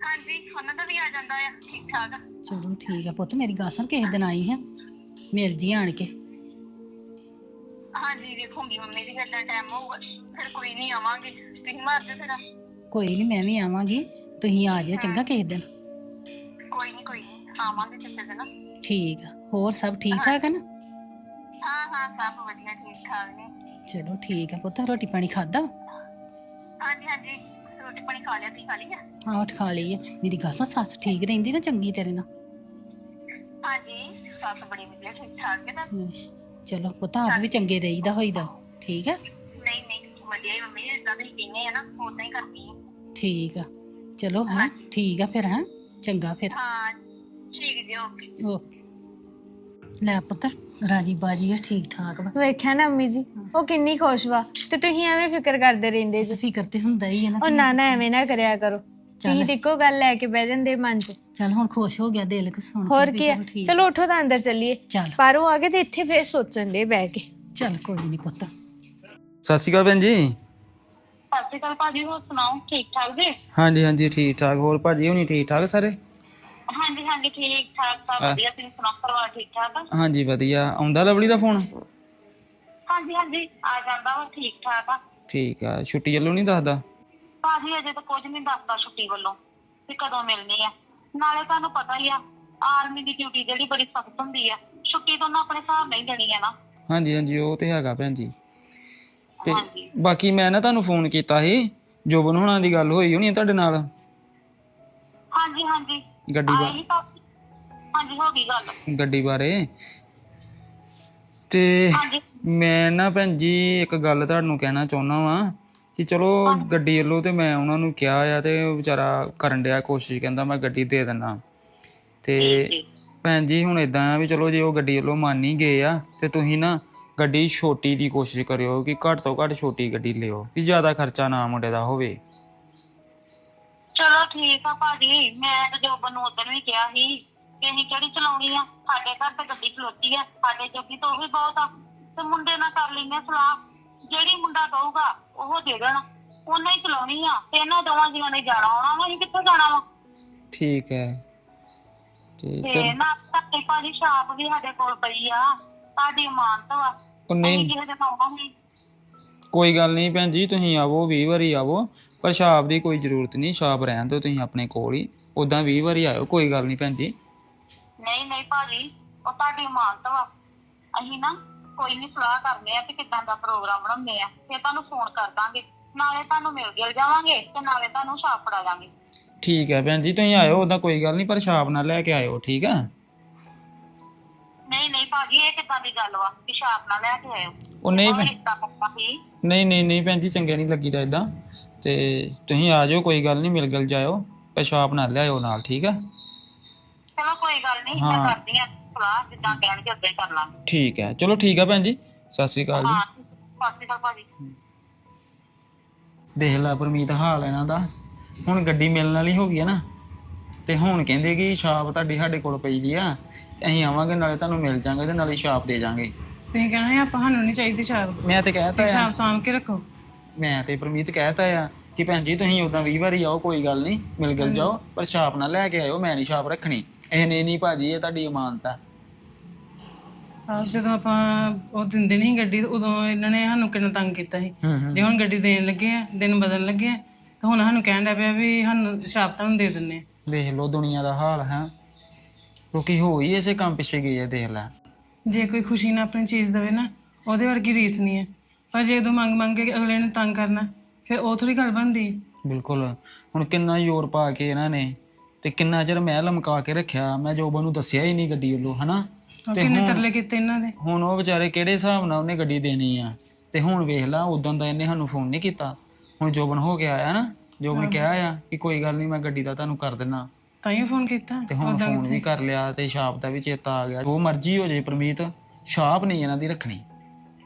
ਹਾਂਜੀ ਉਹਨਾਂ ਦਾ ਵੀ ਆ ਜਾਂਦਾ ਆ ਠੀਕ ਠਾਕ ਚਲੋ ਠੀਕ ਆ ਪੁੱਤ ਮੇਰੀ ਗੱਲ ਸੁਣ ਕਿਸੇ ਦਿਨ ਆਈ ਹੈ ਮਿਲ ਜੀ ਆਣ ਕੇ। ਹਾਂਜੀ ਵੇਖੂੰਗੀ ਮੰਮੀ ਦੀ ਗੱਲਾਂ ਟਾਈਮ ਹੋਊਗਾ ਫਿਰ ਕੋਈ ਨਹੀਂ ਆਵਾਂਗੇ ਤੁਸੀਂ ਮਾਰ ਦਿਓ ਫਿਰ। ਕੋਈ ਨਹੀਂ ਮੈਂ ਵੀ ਆਵਾਂਗੀ ਤੁਸੀਂ ਆ ਜਿਓ ਚੰਗਾ ਕਿਸੇ ਦਿਨ। ਕੋਈ ਨਹੀਂ ਕੋਈ ਨਹੀਂ ਆਵਾਂਗੇ ਕਿਸੇ ਦਿਨ। ਠੀਕ ਆ ਹੋਰ ਸਭ ਠੀਕ ਠਾਕ ਹੈ ਨਾ? ਹਾਂ ਹਾਂ ਸਭ ਵਧੀਆ ਠੀਕ ਠਾਕ ਨੇ। ਚਲੋ ਠੀਕ ਆ ਪੁੱਤ ਰੋਟੀ ਪਾਣੀ ਖਾਦਾ ਹਾਂਜੀ ਹਾਂਜੀ। ਰੋਟੀ ਪਾਣੀ ਖਾ ਲਿਆ ਤੁਸੀਂ ਖਾ ਲਿਆ ਆਹ ਉੱਠ ਖਾ ਲਈ ਹੈ ਮੇਰੀ ਗੱਲ ਸੁਣ ਸੱਸ ਠੀਕ ਰਹਿੰਦੀ ਨਾ ਚੰਗੀ ਤੇਰੇ ਨਾਲ? ਹਾਂਜੀ ਸੱਸ ਬੜੀ ਵਧੀਆ ਠੀਕ ਠਾਕ ਹੈ ਨਾ? ਅੱਛਾ, ਚਲੋ ਪੁੱਤ ਆਪ ਵੀ ਚੰਗੇ ਰਹੀਦਾ ਹੋਈਦਾ ਠੀਕ ਆ? ਨਹੀਂ ਨਹੀਂ ਵਧੀਆ ਹੀ ਮੰਮੀ ਜਿੱਦਾਂ ਤੁਸੀਂ ਕਹਿੰਦੇ ਆ ਨਾ ਉਦਾਂ ਹੀ ਕਰਦੀ ਹਾਂ ਠੀਕ ਆ ਚਲੋ ਹੈ ਠੀਕ ਆ ਫਿਰ ਹੈ? ਚੰਗਾ ਫਿਰ। ਹਾਂ ਠੀਕ ਜੀ ਓਕੇ। ਓਕੇ। ਲੈ ਪੁੱਤ ਰਾਜੀ ਬਾਜੀ ਆ ਠੀਕ ਠਾਕ ਵਾ। ਵੇਖਿਆ ਨਾ ਅੰਮੀ ਜੀ ਉਹ ਕਿੰਨੀ ਖੁਸ਼ ਵਾ। ਤੇ ਤੁਸੀਂ ਐਵੇਂ ਫਿਕਰ ਕਰਦੇ ਰਹਿੰਦੇ ਜੀ। ਫਿਕਰ ਤੇ ਹੁੰਦਾ ਹੀ ਹੈ ਨਾ ਉਹ ਨਾ ਨਾ ਐਵੇਂ ਨਾ ਕਰਿਆ ਕਰੋ। ਤੁਸੀਂ ਤੇ ਇੱਕੋ ਗੱਲ ਲੈ ਕੇ ਬਹਿ ਜਾਂਦੇ ਮਨ 'ਚ। ਚੱਲ ਹੁਣ ਖੁਸ਼ ਹੋ ਗਿਆ ਦਿਲ ਕਿ ਸੁਣ ਕੇ ਹੋਰ ਵੀ ਕੀ ਆ? ਚਲੋ ਠੀਕ ਚਲੋ ਉਠੋ ਤਾਂ ਅੰਦਰ ਚੱਲੀਏ। ਚੱਲ। ਪਰ ਉਹ ਆ ਕੇ ਤੇ ਇੱਥੇ ਫੇਰ ਸੋਚਣ ਦੇ ਬਹਿ ਕੇ। ਚੱਲ ਕੋਈ ਨਹੀਂ ਪੁੱਤ। ਸਤਿ ਸ਼੍ਰੀ ਅਕਾਲ ਭੈਣ ਜੀ। ਸਤਿ ਸ਼੍ਰੀ ਅਕਾਲ ਭਾਜੀ ਹੋਰ ਸੁਣਾਓ ਠੀਕ ਠਾਕ ਜੀ? ਹਾਂਜੀ ਹਾਂਜੀ ਠੀਕ ਠਾਕ। ਹੋਰ ਭਾਜੀ ਹੁਣੀ ਠੀਕ ਠਾਕ ਸਾਰੇ? ਹਾਂਜੀ ਹਾਂਜੀ ਠੀਕ ਠਾਕ ਸਭ ਹਾਂ। ਵਧੀਆ ਤੁਸੀਂ ਸੁਣਾਓ ਪਰਿਵਾਰ ਠੀਕ ਠਾਕ ਆ? ਹਾਂਜੀ ਵਧੀਆ। ਆਉਂਦਾ ਲਵਲੀ ਦਾ ਫੋਨ? ਹਾਂਜੀ ਹਾਂਜੀ ਆ ਜਾਂਦਾ ਵਾ ਠੀਕ ਠਾਕ ਆ। ਠੀਕ ਆ ਛੁੱਟੀ ਵੱਲੋਂ ਨਹੀਂ ਦੱਸਦਾ? ਭਾਜੀ ਅਜੇ ਤਾਂ ਕੁਝ ਨਹੀਂ ਦੱਸਦਾ ਛੁੱਟੀ ਵੱਲੋਂ ਕਿ ਕਦੋਂ ਮਿਲਣੀ ਆ। ਨਾਲੇ ਤੁਹਾਨੂੰ ਪਤਾ ਹੀ ਆ ਆਰਮੀ ਦੀ ਡਿਊਟੀ ਜਿਹੜੀ ਬੜੀ ਸਖਤ ਹੁੰਦੀ ਆ ਛੁੱਟੀ ਤਾਂ ਉਹਨਾਂ ਆਪਣੇ ਹਿਸਾਬ ਨਾਲ ਹੀ ਦੇਣੀ ਆ ਨਾ। ਹਾਂਜੀ ਹਾਂਜੀ ਉਹ ਤੇ ਹੈਗਾ ਭੈਣ ਜੀ। ਤੇ ਹਾਂਜੀ। ਬਾਕੀ ਮੈਂ ਨਾ ਤੁਹਾਨੂੰ ਫੋਨ ਕੀਤਾ ਸੀ ਜੋਬਨ ਹੋਣਾ ਦੀ ਗੱਲ ਹੋਈ ਹੋਣੀ ਆ ਤੁਹਾਡੇ ਨਾਲ। ਹਾਂਜੀ ਹਾਂਜੀ। ਗੱਡੀ ਆਏ ਬਾ- ਹੀ ਤਾਂ ਹਾਂਜੀ ਹੋ ਗਈ ਗੱਲ। ਗੱਡੀ ਬਾਰੇ। ਤੇ ਹਾਂਜੀ। ਮੈਂ ਨਾ ਭੈਣ ਜੀ ਇੱਕ ਗੱਲ ਤੁਹਾਨੂੰ ਕਹਿਣਾ ਚਾਹੁੰਦਾ ਵਾਂ ਕਿ ਚਲੋ ਗੱਡੀ ਵੱਲੋਂ ਤੇ ਮੈਂ ਉਹਨਾਂ ਨੂੰ ਕਿਹਾ ਆ ਤੇ ਉਹ ਵਿਚਾਰਾ ਕਰਨ ਡਿਆ ਕੋਸ਼ਿਸ਼ ਕਹਿੰਦਾ ਮੈਂ ਗੱਡੀ ਦੇ ਦਿੰਦਾ ਤੇ ਭੈਣ ਜੀ ਹੁਣ ਇਦਾਂ ਆ ਵੀ ਚਲੋ ਜੇ ਉਹ ਗੱਡੀ ਵੱਲੋਂ ਮੰਨ ਹੀ ਗਏ ਆ ਤੇ ਤੁਸੀਂ ਨਾ ਗੱਡੀ ਛੋਟੀ ਦੀ ਕੋਸ਼ਿਸ਼ ਕਰਿਓ ਕਿ ਘੱਟ ਤੋਂ ਘੱਟ ਛੋਟੀ ਗੱਡੀ ਲਿਓ ਕਿ ਜ਼ਿਆਦਾ ਖਰਚਾ ਨਾ ਮੁੰਡੇ ਦਾ ਹੋਵੇ। ਚਲੋ ਠੀਕ ਆ ਭਾਜੀ ਮੈਂ ਤੇ ਜੋਬਨ ਨੂੰ ਉਦੋਂ ਵੀ ਕਿਹਾ ਸੀ ਕਿ ਅਸੀਂ ਕਿਹੜੀ ਚਲਾਉਣੀ ਆ? ਸਾਡੇ ਘਰ ਤੇ ਗੱਡੀ ਖਲੋਤੀ ਆ ਸਾਡੇ ਜੋਗੀ ਤਾਂ ਵੀ ਬਹੁਤ ਆ। ਤੇ ਮੁੰਡੇ ਨਾਲ ਕਰ ਆ ਸਲਾਹ। ਜਿਹੜੀ ਮੁੰਡਾ ਕਹੂਗਾ ਉਹ ਦੇ ਦੇਣ। ਉਹਨੇ ਹੀ ਚਲਾਉਣੀ ਆ। ਤੇ ਇਹਨਾਂ ਦੋਵਾਂ ਜੀਆਂ ਨੇ ਜਾਣਾ ਆਉਣਾ ਵਾ ਅਸੀਂ ਕਿੱਥੇ ਜਾਣਾ ਵਾ? ਠੀਕ ਹੈ। ਤੇ ਤੇ ਚਲ। ਨਾ ਤੁਹਾਡੀ ਭਾਜੀ ਛਾਪ ਵੀ ਸਾਡੇ ਕੋਲ ਪਈ ਆ। ਤੁਹਾਡੀ ਇਮਾਨਤ ਵਾ। ਉਹ ਅਸੀਂ ਨਹੀਂ ਕਿਸੇ ਦੇ ਆਉਣਾ ਨਹੀਂ। ਕੋਈ ਗੱਲ ਨਹੀਂ ਭੈਣ ਜੀ ਤੁਸੀਂ ਆਵੋ 20 ਵਾਰੀ ਆਵੋ। ਪਰ ਛਾਪ ਦੀ ਕੋਈ ਜ਼ਰੂਰਤ ਨਹੀਂ ਛਾਪ ਰਹਿਣ ਦਿਓ ਤੁਸੀਂ ਆਪਣੇ ਕੋਲ ਹੀ। ਉਦਾਂ 20 ਵਾਰੀ ਆਇਓ ਕੋਈ ਗੱਲ ਨਹੀਂ ਭੈਣ ਜੀ। ਨਹੀਂ ਨਹੀਂ ਭਾਜੀ ਉਹ ਤੁਹਾਡੀ ਇਮਾਨਤ ਵਾ। ਅਸੀਂ ਨਾ ਕੋਈ ਨਹੀਂ ਸਲਾਹ ਕਰਨੇ ਆ ਕਿ ਕਿੱਦਾਂ ਦਾ ਪ੍ਰੋਗਰਾਮ ਬਣਾਉਂਦੇ ਆ। ਫਿਰ ਤੁਹਾਨੂੰ ਫੋਨ ਕਰ ਦਾਂਗੇ। ਨਾਲੇ ਤੁਹਾਨੂੰ ਮਿਲ ਗਿਲ ਜਾਵਾਂਗੇ ਤੇ ਨਾਲੇ ਤੁਹਾਨੂੰ ਛਾਪ ਫੜਾ ਜਾਵਾਂਗੇ ਠੀਕ ਹੈ ਭੈਣ ਜੀ ਤੁਸੀਂ ਆਇਓ ਉਦਾਂ ਕੋਈ ਗੱਲ ਨਹੀਂ ਪਰ ਛਾਪ ਨਾਲ ਲੈ ਕੇ ਆਇਓ ਠੀਕ ਆ ਨਹੀਂ ਨਹੀਂ ਭਾਜੀ ਇਹ ਕਿੱਦਾਂ ਦੀ ਗੱਲ ਵਾ? ਛਾਪ ਨਾਲ ਲੈ ਕੇ ਆਇਓ। ਉਹ ਨਹੀਂ ਭੈਣ- ਰਿਸ਼ਤਾ ਪੱਕਾ ਸੀ ਨਹੀਂ ਨਹੀਂ ਨਹੀਂ ਭੈਣ ਜੀ ਚੰਗੇ ਨਹੀਂ ਲੱਗੀਦਾ ਇਦਾਂ ਤੇ ਤੁਸੀਂ ਆ ਜਾਓ ਕੋਈ ਗੱਲ ਨਹੀਂ ਮਿਲ ਗਿਲ ਜਾਇਓ। ਪਰ ਛਾਪ ਨਾਲ ਲਿਆਇਓ ਨਾਲ ਠੀਕ ਆ? ਚਲੋ ਕੋਈ ਗੱਲ ਨਹੀਂ ਮੈਂ ਹਾਂ। ਕਰਦੀ ਆ ਸਲਾਹ ਜਿੱਦਾਂ ਕਹਿਣਗੇ ਉਦਾਂ ਹੀ ਕਰ ਲਾਂਗੇ। ਠੀਕ ਹੈ। ਚਲੋ ਠੀਕ ਆ ਭੈਣ ਜੀ ਸਤਿ ਸ੍ਰੀ ਅਕਾਲ ਜੀ। ਹਾਂ ਸਤਿ ਸ਼੍ਰੀ ਅਕਾਲ ਭਾਜੀ। ਦੇਖ ਲੈ ਪਰਮੀਤ ਹਾਲ ਇਹਨਾਂ ਦਾ। ਹੁਣ ਗੱਡੀ ਮਿਲਣ ਵਾਲੀ ਹੋ ਗਈ ਹੈ ਨਾ। ਤੇ ਹੁਣ ਕਹਿੰਦੇ ਕਿ ਛਾਪ ਤੁਹਾਡੀ ਸਾਡੇ ਕੋਲ ਪਈ ਦੀ ਆ। ਤੇ ਅਸੀਂ ਆਵਾਂਗੇ ਨਾਲੇ ਤੁਹਾਨੂੰ ਮਿਲ ਜਾਾਂਗੇ ਤੇ ਨਾਲੇ ਛਾਪ ਦੇ ਜਾਾਂਗੇ। ਤੁਸੀਂ ਕਹਿਣਾ ਹੈ ਆਪਾਂ ਸਾਨੂੰ ਨਹੀਂ ਚਾਹੀਦੀ ਛਾਪ ਮੈਂ ਤੇ ਕਹਿਤਾ ਆ। ਛਾਪ ਸਾਂਭ ਕੇ ਰੱਖੋ। ਮੈਂ ਤੇ ਪਰਮੀਤ ਕਹਿਤਾ ਆ ਕਿ ਭੈਣ ਜੀ ਤੁਸੀਂ ਉਦਾਂ 20 ਵਾਰੀ ਆਓ ਕੋਈ ਗੱਲ ਨਹੀਂ ਮਿਲ ਗਿਲ ਜਾਓ ਪਰ ਛਾਪ ਨਾ ਲੈ ਕੇ ਆਇਓ ਮੈਂ ਨਹੀਂ ਛਾਪ ਰੱਖਣੀ। ਇਹ ਨਹੀਂ ਨਹੀਂ ਭਾਜੀ ਇਹ ਤੁਹਾਡੀ ਇਮਾਨਤ। ਆ ਆਹ ਜਦੋਂ ਆਪਾਂ ਉਹ ਦਿੰਦੇ ਨਹੀਂ ਗੱਡੀ ਉਦੋਂ ਇਹਨਾਂ ਨੇ ਸਾਨੂੰ ਕਿੰਨਾ ਤੰਗ ਕੀਤਾ ਸੀ। ਹੂੰ ਹੂੰ ਜੇ ਹੁਣ ਗੱਡੀ ਦੇਣ ਲੱਗੇ ਆ ਦਿਨ ਬਦਲਣ ਲੱਗੇ ਆ ਤਾਂ ਹੁਣ ਸਾਨੂੰ ਕਹਿਣ ਲੱਗ ਪਿਆ ਵੀ ਸਾਨੂੰ ਛਾਪ ਤੁਹਾਨੂੰ ਦੇ ਦਿੰਨੇ ਆ। ਦੇਖ ਲਓ ਦੁਨੀਆ ਦਾ ਹਾਲ ਹੈ। ਲੋਕੀ ਹੋ ਹੀ ਇਸੇ ਕੰਮ ਪਿੱਛੇ ਗਏ ਆ ਦੇਖ ਲੈ। ਜੇ ਕੋਈ ਖੁਸ਼ੀ ਨਾਲ ਆਪਣੀ ਚੀਜ਼ ਦੇਵੇ ਨਾ ਉਹਦੇ ਵਰਗੀ ਰੀਸ ਨਹੀਂ ਹੈ। ਪਰ ਜੇ ਉਦੋਂ ਮੰਗ ਮੰਗ ਕੇ ਅਗਲੇ ਨੂੰ ਤੰਗ ਕਰਨਾ ਫਿਰ ਉਹ ਥੋੜੀ ਗੱਲ ਬਣਦੀ। ਬਿਲਕੁਲ। ਹੁਣ ਕਿੰਨਾ ਜ਼ੋਰ ਪਾ ਕੇ ਇਹਨਾਂ ਨੇ ਤੇ ਕਿੰਨਾ ਚਿਰ ਮੈਂ ਲਮਕਾ ਕੇ ਰੱਖਿਆ ਮੈਂ ਜੋਬਨ ਨੂੰ ਦੱਸਿਆ ਹੀ ਨਹੀਂ ਗੱਡੀ ਵੱਲੋਂ ਹਨਾ? ਉਹ ਤੇ ਕਿੰਨੇ ਤਰਲੇ ਕੀਤੇ ਇਹਨਾਂ ਦੇ। ਹੁਣ ਉਹ ਵਿਚਾਰੇ ਕਿਹੜੇ ਹਿਸਾਬ ਨਾਲ ਉਹਨੇ ਗੱਡੀ ਦੇਣੀ ਆ? ਤੇ ਹੁਣ ਵੇਖ ਲਾ ਉਦੋਂ ਦਾ ਇਹਨੇ ਸਾਨੂੰ ਫੋਨ ਨਹੀਂ ਕੀਤਾ। ਹੁਣ ਜੋਬਨ ਹੋ ਕੇ ਆਇਆ ਨਾ ਜੋਬਨ ਕਿਹਾ ਆ ਕਿ ਕੋਈ ਗੱਲ ਨਹੀਂ ਮੈਂ ਗੱਡੀ ਦਾ ਤੁਹਾਨੂੰ ਕਰ ਦਿੰਨਾ। ਤਾਂ ਹੀ ਫੋਨ ਕੀਤਾ ਤੇ ਹੁਣ ਫੋਨ? ਵੀ ਕਰ ਲਿਆ ਤੇ ਛਾਪ ਦਾ ਵੀ ਚੇਤਾ ਆ ਗਿਆ। ਉਹ ਮਰਜ਼ੀ ਹੋ ਜੇ ਪਰਮੀਤ ਛਾਪ ਨਹੀਂ ਇਹਨਾਂ ਦੀ ਰੱਖਣੀ।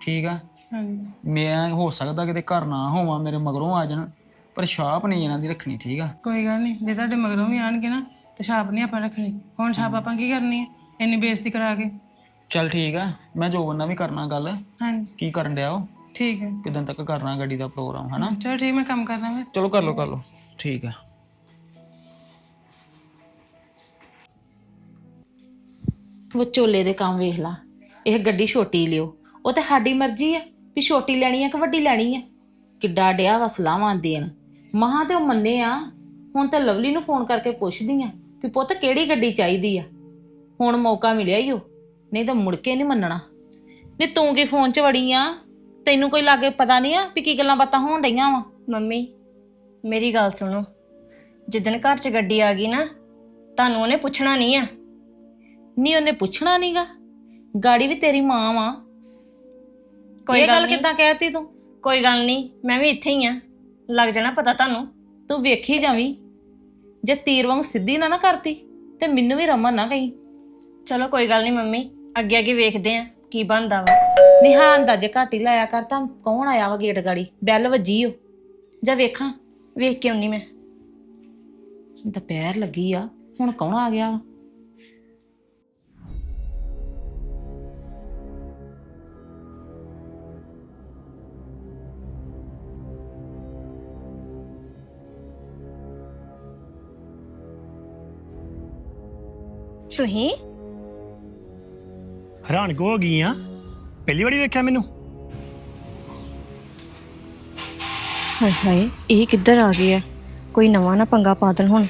ਠੀਕ ਆ? ਹਾਂਜੀ। ਮੈਂ ਹੋ ਸਕਦਾ ਕਿਤੇ ਘਰ ਨਾ ਹੋਵਾਂ ਮੇਰੇ ਮਗਰੋਂ ਆ ਜਾਣ ਪਰ ਛਾਪ ਨਹੀਂ ਇਹਨਾਂ ਦੀ ਰੱਖਣੀ ਠੀਕ ਆ? ਕੋਈ ਗੱਲ ਨਹੀਂ ਜੇ ਤੁਹਾਡੇ ਮਗਰੋਂ ਵੀ ਆਣਗੇ ਨਾ ਤੇ ਛਾਪ ਨਹੀਂ ਆਪਾਂ ਰੱਖਣੀ। ਹੁਣ ਛਾਪ ਆਪਾਂ ਕੀ ਕਰਨੀ ਹੈ ਇੰਨੀ ਬੇਇੱਜ਼ਤੀ ਕਰਾ ਕੇ। ਚੱਲ ਠੀਕ ਆ ਮੈਂ ਜੋਬਨ ਨਾਲ ਵੀ ਕਰਨਾ ਗੱਲ। ਹਾਂਜੀ। ਕੀ ਕਰਨ ਡਿਆ ਉਹ? ਠੀਕ ਹੈ। ਕਿਦਾਂ ਤੱਕ ਕਰਨਾ ਗੱਡੀ ਦਾ ਪ੍ਰੋਗਰਾਮ ਹਨਾ? ਚਲੋ ਠੀਕ ਮੈਂ ਕੰਮ ਕਰਨਾ ਫਿਰ। ਚਲੋ ਕਰ ਲਓ ਕਰ ਲਓ। ਠੀਕ ਆ। ਵਿਚੋਲੇ ਦੇ ਕੰਮ ਵੇਖ ਲਾ। ਇਹ ਗੱਡੀ ਛੋਟੀ ਲਿਓ। ਉਹ ਤੇ ਸਾਡੀ ਮਰਜ਼ੀ ਆ ਵੀ ਛੋਟੀ ਲੈਣੀ ਆ ਕਿ ਵੱਡੀ ਲੈਣੀ ਆ। ਕਿੱਡਾ ਡਿਆ ਵਾ ਦੇਣ। ਮਹਾਂ ਤੇ ਉਹ ਮੰਨੇ ਆ, ਹੁਣ ਤਾਂ ਲਵਲੀ ਨੂੰ ਫੋਨ ਕਰਕੇ ਪੁੱਛਦੀ ਆ ਵੀ ਪੁੱਤ ਕਿਹੜੀ ਗੱਡੀ ਚਾਹੀਦੀ ਆ? ਹੁਣ ਮੌਕਾ ਮਿਲਿਆ ਈ ਉਹ ਨਹੀਂ ਤਾਂ ਮੁੜ ਕੇ ਨਹੀਂ ਮੰਨਣਾ। ਨਹੀਂ ਤੂੰ ਕੀ ਫੋਨ 'ਚ ਵੜੀ ਆ? ਤੈਨੂੰ ਕੋਈ ਲਾਗੇ ਪਤਾ ਨਹੀਂ ਆ ਵੀ ਕੀ ਗੱਲਾਂ ਬਾਤਾਂ ਹੋਣ ਡਈਆਂ ਵਾ? ਮੰਮੀ, ਮੇਰੀ ਗੱਲ ਸੁਣੋ। ਜਿੱਦਣ ਘਰ 'ਚ ਗੱਡੀ ਆ ਗਈ ਨਾ, ਤੁਹਾਨੂੰ ਉਹਨੇ ਪੁੱਛਣਾ ਨਹੀਂ ਆ। ਨਹੀਂ ਉਹਨੇ ਪੁੱਛਣਾ ਨਹੀਂਗਾ ਗਾੜੀ ਵੀ ਤੇਰੀ ਮਾਂ ਵਾ। ਕੋਈ ਇਹ ਗੱਲ ਗੱਲ ਨੀ। ਕਿੱਦਾਂ ਕਹਿਤੀ ਤੂੰ? ਕੋਈ ਗੱਲ ਨਹੀਂ ਮੈਂ ਵੀ ਇੱਥੇ ਹੀ ਆ। ਲੱਗ ਜਾਣਾ ਪਤਾ ਤੁਹਾਨੂੰ। ਤੂੰ ਵੇਖੀ ਜਾਵੀਂ। ਜੇ ਤੀਰ ਵਾਂਗ ਸਿੱਧੀ ਨਾ ਨਾ ਕਰਤੀ ਤੇ ਮੈਨੂੰ ਵੀ ਰਮਨ ਨਾ ਕਹੀਂ। ਚਲੋ ਕੋਈ ਗੱਲ ਨਹੀਂ ਮੰਮੀ ਅੱਗੇ ਅੱਗੇ ਵੇਖਦੇ ਆ ਕੀ ਬਣਦਾ ਵਾ। ਨਿਹਾਨ ਦਾ ਜੇ ਘਾਟੀ ਲਾਇਆ ਕਰ ਤਾਂ ਕੌਣ ਆਇਆ ਵਾ ਗੇਟ ਗਾੜੀ? ਬੈਲ ਵੱਜੀ ਓ। ਜਾਂ ਵੇਖਾਂ। ਵੇਖ ਕੇ ਆਉਣੀ ਮੈਂ। ਦੁਪਹਿਰ ਲੱਗੀ ਆ ਹੁਣ ਕੌਣ ਆ ਗਿਆ ਵਾ? ਤੁਸੀਂ? ਹੈਰਾਨ ਕੋ ਹੋ ਗਈ ਆ? ਪਹਿਲੀ ਵਾਰੀ ਵੇਖਿਆ ਮੈਨੂੰ। ਹਾਏ ਹਾਏ ਇਹ ਕਿੱਧਰ ਆ ਗਿਆ ਕੋਈ ਨਵਾਂ ਨਾ ਪੰਗਾ ਪਾ ਦੇਣ ਹੁਣ।